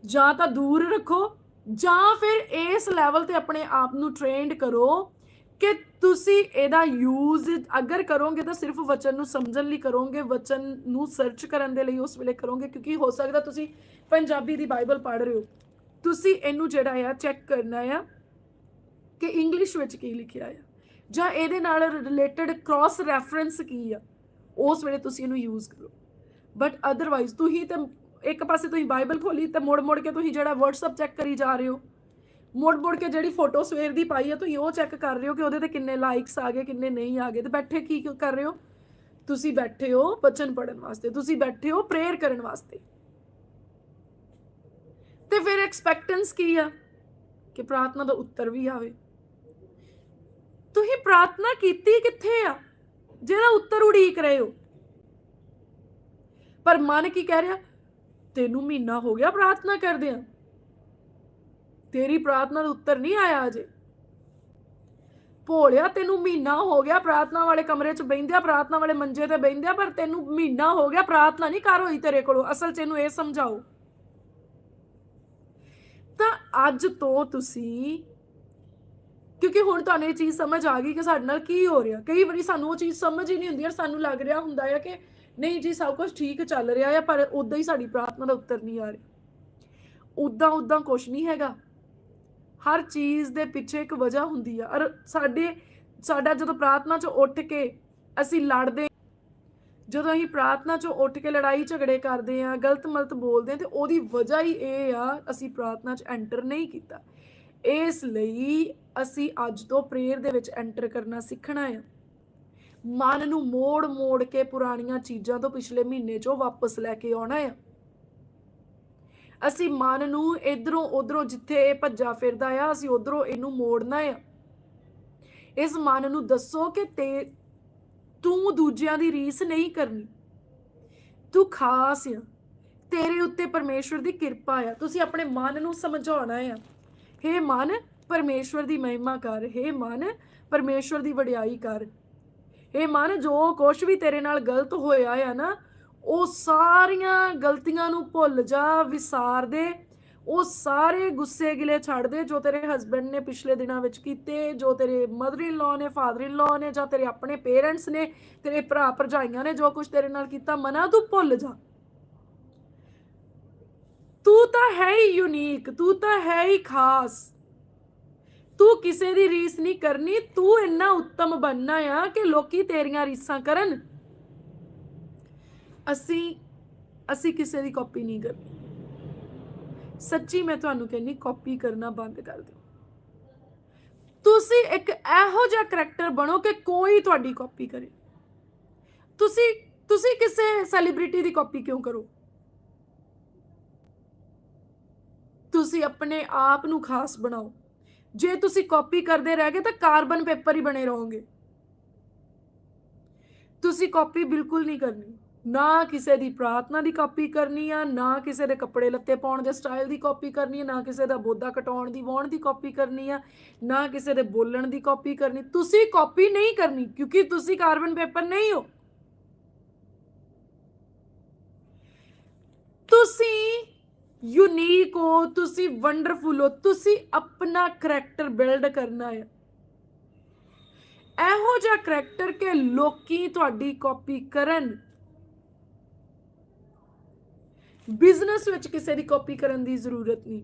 ਜਾਂ ਤਾਂ ਦੂਰ ਰੱਖੋ ਜਾਂ ਫਿਰ ਇਸ ਲੈਵਲ ਤੇ ਆਪਣੇ ਆਪ ਨੂੰ ਟ੍ਰੇਨਡ ਕਰੋ ਕਿ ਤੁਸੀਂ ਇਹਦਾ ਯੂਜ਼ ਅਗਰ ਕਰੋਗੇ ਤਾਂ ਸਿਰਫ ਵਚਨ ਨੂੰ ਸਮਝਣ ਲਈ ਕਰੋਗੇ, ਵਚਨ ਨੂੰ ਸਰਚ ਕਰਨ ਦੇ ਲਈ ਉਸ ਵੇਲੇ ਕਰੋਗੇ, ਕਿਉਂਕਿ ਹੋ ਸਕਦਾ ਤੁਸੀਂ ਪੰਜਾਬੀ ਦੀ ਬਾਈਬਲ ਪੜ੍ਹ ਰਹੇ ਹੋ। ਤੁਸੀਂ ਇਹਨੂੰ ਜਿਹੜਾ ਆ ਚੈੱਕ ਕਰਨਾ ਆ ਕਿ ਇੰਗਲਿਸ਼ ਵਿੱਚ ਕੀ ਲਿਖਿਆ ਆ। ਜਾਂ ਇਹਦੇ ਨਾਲ ਰਿਲੇਟਡ ਕ੍ਰਾਸ ਰੈਫਰੈਂਸ ਕੀ ਆ। ਉਸ ਵੇਲੇ ਤੁਸੀਂ ਇਹਨੂੰ ਯੂਜ਼ ਕਰੋ। ਬਟ ਅਦਰਵਾਈਜ਼ ਤੁਸੀਂ ਤਾਂ ਇੱਕ ਪਾਸੇ ਤੁਸੀਂ ਬਾਈਬਲ ਖੋਲੀ ਤੇ ਮੋੜ ਮੋੜ ਕੇ ਤੁਸੀਂ ਜਿਹੜਾ WhatsApp ਚੈੱਕ ਕਰੀ ਜਾ ਰਹੇ ਹੋ ਮੋੜ ਮੋੜ ਕੇ ਜਿਹੜੀ ਫੋਟੋ ਸਵੇਰ ਦੀ ਪਾਈ ਆ, ਤੁਸੀਂ ਉਹ ਚੈੱਕ ਕਰ ਰਹੇ ਹੋ ਕਿ ਉਹਦੇ ਤੇ ਕਿੰਨੇ ਲਾਈਕਸ ਆ ਗਏ, ਕਿੰਨੇ ਨਹੀਂ ਆ ਗਏ, ਤੇ ਬੈਠੇ ਕੀ ਕਰ ਰਹੇ ਹੋ? ਤੁਸੀਂ ਬੈਠੇ ਹੋ ਬਚਨ ਪੜਨ ਵਾਸਤੇ, ਤੁਸੀਂ ਬੈਠੇ ਹੋ ਪ੍ਰੇਅਰ ਕਰਨ ਵਾਸਤੇ। ਤੇ ਫਿਰ ਐਕਸਪੈਕਟੈਂਸ ਕੀ ਆ? ਕਿ ਪ੍ਰਾਰਥਨਾ ਦਾ ਉੱਤਰ ਵੀ ਆਵੇ। ਤੁਸੀਂ ਪ੍ਰਾਰਥਨਾ ਕੀਤੀ ਕਿੱਥੇ ਆ? ਜਿਹਦਾ ਉੱਤਰ ਉਡੀਕ ਰਹੇ ਹੋ। ਪਰ ਮਨ ਕੀ ਕਹਿ ਰਿਹਾ? ਤੈਨੂੰ ਮਹੀਨਾ ਹੋ ਗਿਆ ਪ੍ਰਾਰਥਨਾ ਕਰਦਿਆਂ ਤੇਰੀ ਪ੍ਰਾਰਥਨਾ ਦਾ ਉੱਤਰ ਨਹੀਂ ਆਇਆ ਅਜੇ। ਭੋਲਿਆ, ਤੈਨੂੰ ਮਹੀਨਾ ਹੋ ਗਿਆ ਪ੍ਰਾਰਥਨਾ ਵਾਲੇ ਕਮਰੇ 'ਚ ਬੈੰਦਿਆ ਪ੍ਰਾਰਥਨਾ ਵਾਲੇ ਮੰਜੇ ਤੇ ਬੈੰਦਿਆ ਪਰ ਤੈਨੂੰ ਮਹੀਨਾ ਹੋ ਗਿਆ ਪ੍ਰਾਰਥਨਾ ਨਹੀਂ ਕਰ ਹੋਈ ਤੇਰੇ ਕੋਲੋਂ। ਅਸਲ 'ਚ ਇਹਨੂੰ ਇਹ ਸਮਝਾਓ। ਤਾਂ ਅੱਜ ਤੋਂ ਤੁਸੀਂ, ਕਿਉਂਕਿ ਹੁਣ ਤੁਹਾਨੂੰ ਇਹ ਚੀਜ਼ ਸਮਝ ਆ ਗਈ ਕਿ ਸਾਡੇ ਨਾਲ ਕੀ ਹੋ ਰਿਹਾ। ਕਈ ਵਾਰੀ ਸਾਨੂੰ ਉਹ ਚੀਜ਼ ਸਮਝ ਹੀ ਨਹੀਂ ਹੁੰਦੀ ਔਰ ਸਾਨੂੰ ਲੱਗ ਰਿਹਾ ਹੁੰਦਾ ਹੈ ਕਿ ਨਹੀਂ ਜੀ, ਸਭ ਕੁਝ ਠੀਕ ਚੱਲ ਰਿਹਾ ਹੈ ਪਰ ਉਦਾਂ ਹੀ ਸਾਡੀ ਪ੍ਰਾਰਥਨਾ ਦਾ ਉੱਤਰ ਨਹੀਂ ਆ ਰਿਹਾ। ਉਦਾਂ ਉਦਾਂ ਕੁਝ ਨਹੀਂ ਹੈਗਾ। ਹਰ ਚੀਜ਼ ਦੇ ਪਿੱਛੇ ਇੱਕ ਵਜ੍ਹਾ ਹੁੰਦੀ ਆ। ਔਰ ਸਾਡੇ, ਸਾਡਾ ਜਦੋਂ ਪ੍ਰਾਰਥਨਾ 'ਚ ਉੱਠ ਕੇ ਅਸੀਂ ਲੜਦੇ ਜਦੋਂ ਅਸੀਂ ਪ੍ਰਾਰਥਨਾ 'ਚੋਂ ਉੱਠ ਕੇ ਲੜਾਈ ਝਗੜੇ ਕਰਦੇ ਆ ਗਲਤ ਮਲਤ ਬੋਲਦੇ ਆ ਤੇ ਉਹਦੀ ਵਜ੍ਹਾ ਹੀ ਇਹ ਆ, ਅਸੀਂ ਪ੍ਰਾਰਥਨਾ 'ਚ ਐਂਟਰ ਨਹੀਂ ਕੀਤਾ। ਇਸ ਲਈ ਅਸੀਂ ਅੱਜ ਤੋਂ ਪ੍ਰੇਅਰ ਦੇ ਵਿੱਚ ਐਂਟਰ ਕਰਨਾ ਸਿੱਖਣਾ ਆ। ਮਨ ਨੂੰ ਮੋੜ ਮੋੜ ਕੇ ਪੁਰਾਣੀਆਂ ਚੀਜ਼ਾਂ ਤੋਂ ਪਿਛਲੇ ਮਹੀਨੇ 'ਚੋਂ ਵਾਪਸ ਲੈ ਕੇ ਆਉਣਾ ਆ। ਅਸੀਂ ਮਨ ਨੂੰ ਇਧਰੋਂ ਉਧਰੋਂ ਜਿੱਥੇ ਇਹ ਭੱਜਾ ਫਿਰਦਾ ਆ, ਅਸੀਂ ਉਧਰੋਂ ਇਹਨੂੰ ਮੋੜਨਾ ਆ। ਇਸ ਮਨ ਨੂੰ ਦੱਸੋ ਕਿ ਤੇ ਤੂੰ ਦੂਜਿਆਂ ਦੀ ਰੀਸ ਨਹੀਂ ਕਰਨੀ। ਤੂੰ ਖਾਸ ਆ। ਤੇਰੇ ਉੱਤੇ ਪਰਮੇਸ਼ਵਰ ਦੀ ਕਿਰਪਾ ਆ। ਤੁਸੀਂ ਆਪਣੇ ਮਨ ਨੂੰ ਸਮਝਾਉਣਾ ਆ। ਹੇ ਮਨ, ਪਰਮੇਸ਼ਵਰ ਦੀ ਮਹਿਮਾ ਕਰ। ਹੇ ਮਨ, ਪਰਮੇਸ਼ਵਰ ਦੀ ਵਡਿਆਈ ਕਰ। ਹੇ ਮਨ, ਜੋ ਕੁਛ ਵੀ ਤੇਰੇ ਨਾਲ ਗਲਤ ਹੋਇਆ ਆ ਨਾ ਉਹ ਸਾਰੀਆਂ ਗਲਤੀਆਂ ਨੂੰ ਭੁੱਲ ਜਾ, ਵਿਸਾਰ ਦੇ। ਉਹ ਸਾਰੇ ਗੁੱਸੇ ਗਿਲੇ ਛੱਡ ਦੇ ਜੋ ਤੇਰੇ ਹਸਬੰਡ ਨੇ ਪਿਛਲੇ ਦਿਨਾਂ ਵਿੱਚ ਕੀਤੇ, ਜੋ ਤੇਰੇ ਮਦਰ ਇਨ ਲਾ ਨੇ ਫਾਦਰ ਇਨ ਲਾ ਨੇ, ਜਾਂ ਤੇਰੇ ਆਪਣੇ ਪੇਰੈਂਟਸ ਨੇ, ਤੇਰੇ ਭਰਾ ਭਰਜਾਈਆਂ ਨੇ ਜੋ ਕੁਝ ਤੇਰੇ ਨਾਲ ਕੀਤਾ, ਮਨਾ ਤੂੰ ਭੁੱਲ ਜਾ। ਤੂੰ ਤਾਂ ਹੈ ਹੀ ਯੂਨੀਕ ਤੂੰ ਤਾਂ ਹੈ ਹੀ ਖਾਸ। ਤੂੰ ਕਿਸੇ ਦੀ ਰੀਸ ਨਹੀਂ ਕਰਨੀ, ਤੂੰ ਇੰਨਾ ਉੱਤਮ ਬਣਨਾ ਆ ਕਿ ਲੋਕੀ ਤੇਰੀਆਂ ਰੀਸਾਂ ਕਰਨ। ਅਸੀਂ ਅਸੀਂ ਕਿਸੇ ਦੀ ਕਾਪੀ ਨਹੀਂ ਕਰਨੀ। ਸੱਚੀ ਮੈਂ ਤੁਹਾਨੂੰ ਕਹਿੰਨੀ ਕਾਪੀ ਕਰਨਾ ਬੰਦ ਕਰ ਦਿਓ। ਤੁਸੀਂ ਇੱਕ ਇਹੋ ਜਿਹਾ ਕਰੈਕਟਰ ਬਣੋ ਕਿ ਕੋਈ ਤੁਹਾਡੀ ਕਾਪੀ ਕਰੇ। ਤੁਸੀਂ ਤੁਸੀਂ ਕਿਸੇ ਸੈਲੀਬ੍ਰਿਟੀ ਦੀ ਕਾਪੀ ਕਿਉਂ ਕਰੋ? ਤੁਸੀਂ ਆਪਣੇ ਆਪ ਨੂੰ ਖਾਸ ਬਣਾਓ। ਜੇ ਤੁਸੀਂ ਕਾਪੀ ਕਰਦੇ ਰਹਿ ਗਏ ਤਾਂ ਕਾਰਬਨ ਪੇਪਰ ਹੀ ਬਣੇ ਰਹੋਗੇ। ਤੁਸੀਂ ਕਾਪੀ ਬਿਲਕੁਲ ਨਹੀਂ ਕਰਨੀ। ਨਾ ਕਿਸੇ ਦੀ ਪ੍ਰਾਰਥਨਾ ਦੀ ਕਾਪੀ ਕਰਨੀ ਆ ਨਾ ਕਿਸੇ ਦੇ ਕੱਪੜੇ ਲੱਤੇ ਪਾਉਣ ਦੇ ਸਟਾਈਲ ਦੀ ਕਾਪੀ ਕਰਨੀ ਆ ਨਾ ਕਿਸੇ ਦਾ ਬੋਦਾ ਕਟਾਉਣ ਦੀ ਵਾਉਣ ਦੀ ਕਾਪੀ ਕਰਨੀ ਆ ਨਾ ਕਿਸੇ ਦੇ ਬੋਲਣ ਦੀ ਕਾਪੀ ਕਰਨੀ ਤੁਸੀਂ ਕਾਪੀ ਨਹੀਂ ਕਰਨੀ ਕਿਉਂਕਿ ਤੁਸੀਂ ਕਾਰਬਨ ਪੇਪਰ ਨਹੀਂ ਹੋ ਤੁਸੀਂ ਯੂਨੀਕ ਹੋ ਤੁਸੀਂ ਵੰਡਰਫੁਲ ਹੋ ਤੁਸੀਂ ਆਪਣਾ ਕਰੈਕਟਰ ਬਿਲਡ ਕਰਨਾ ਹੈ ਇਹੋ ਜਿਹਾ ਕਰੈਕਟਰ ਕਿ ਲੋਕੀ ਤੁਹਾਡੀ ਕਾਪੀ ਕਰਨ ਬਿਜ਼ਨਸ ਵਿੱਚ ਕਿਸੇ ਦੀ ਕਾਪੀ ਕਰਨ ਦੀ ਜ਼ਰੂਰਤ ਨਹੀਂ।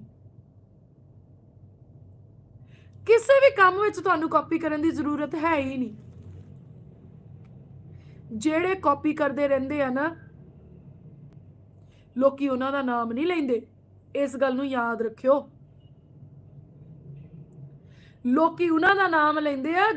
ਕਿਸੇ ਵੀ ਕੰਮ ਵਿੱਚ ਤੁਹਾਨੂੰ ਕਾਪੀ ਕਰਨ ਦੀ ਜ਼ਰੂਰਤ ਹੈ ਹੀ ਨਹੀਂ। ਜਿਹੜੇ ਕਾਪੀ ਕਰਦੇ ਰਹਿੰਦੇ ਆ ਨਾ, ਲੋਕੀ ਉਹਨਾਂ ਦਾ ਨਾਮ ਨਹੀਂ ਲੈਂਦੇ। ਇਸ ਗੱਲ ਨੂੰ ਯਾਦ ਰੱਖਿਓ। ਲੋਕੀ ਉਹਨਾਂ ਦਾ ਨਾਮ ਲੈਂਦੇ ਆ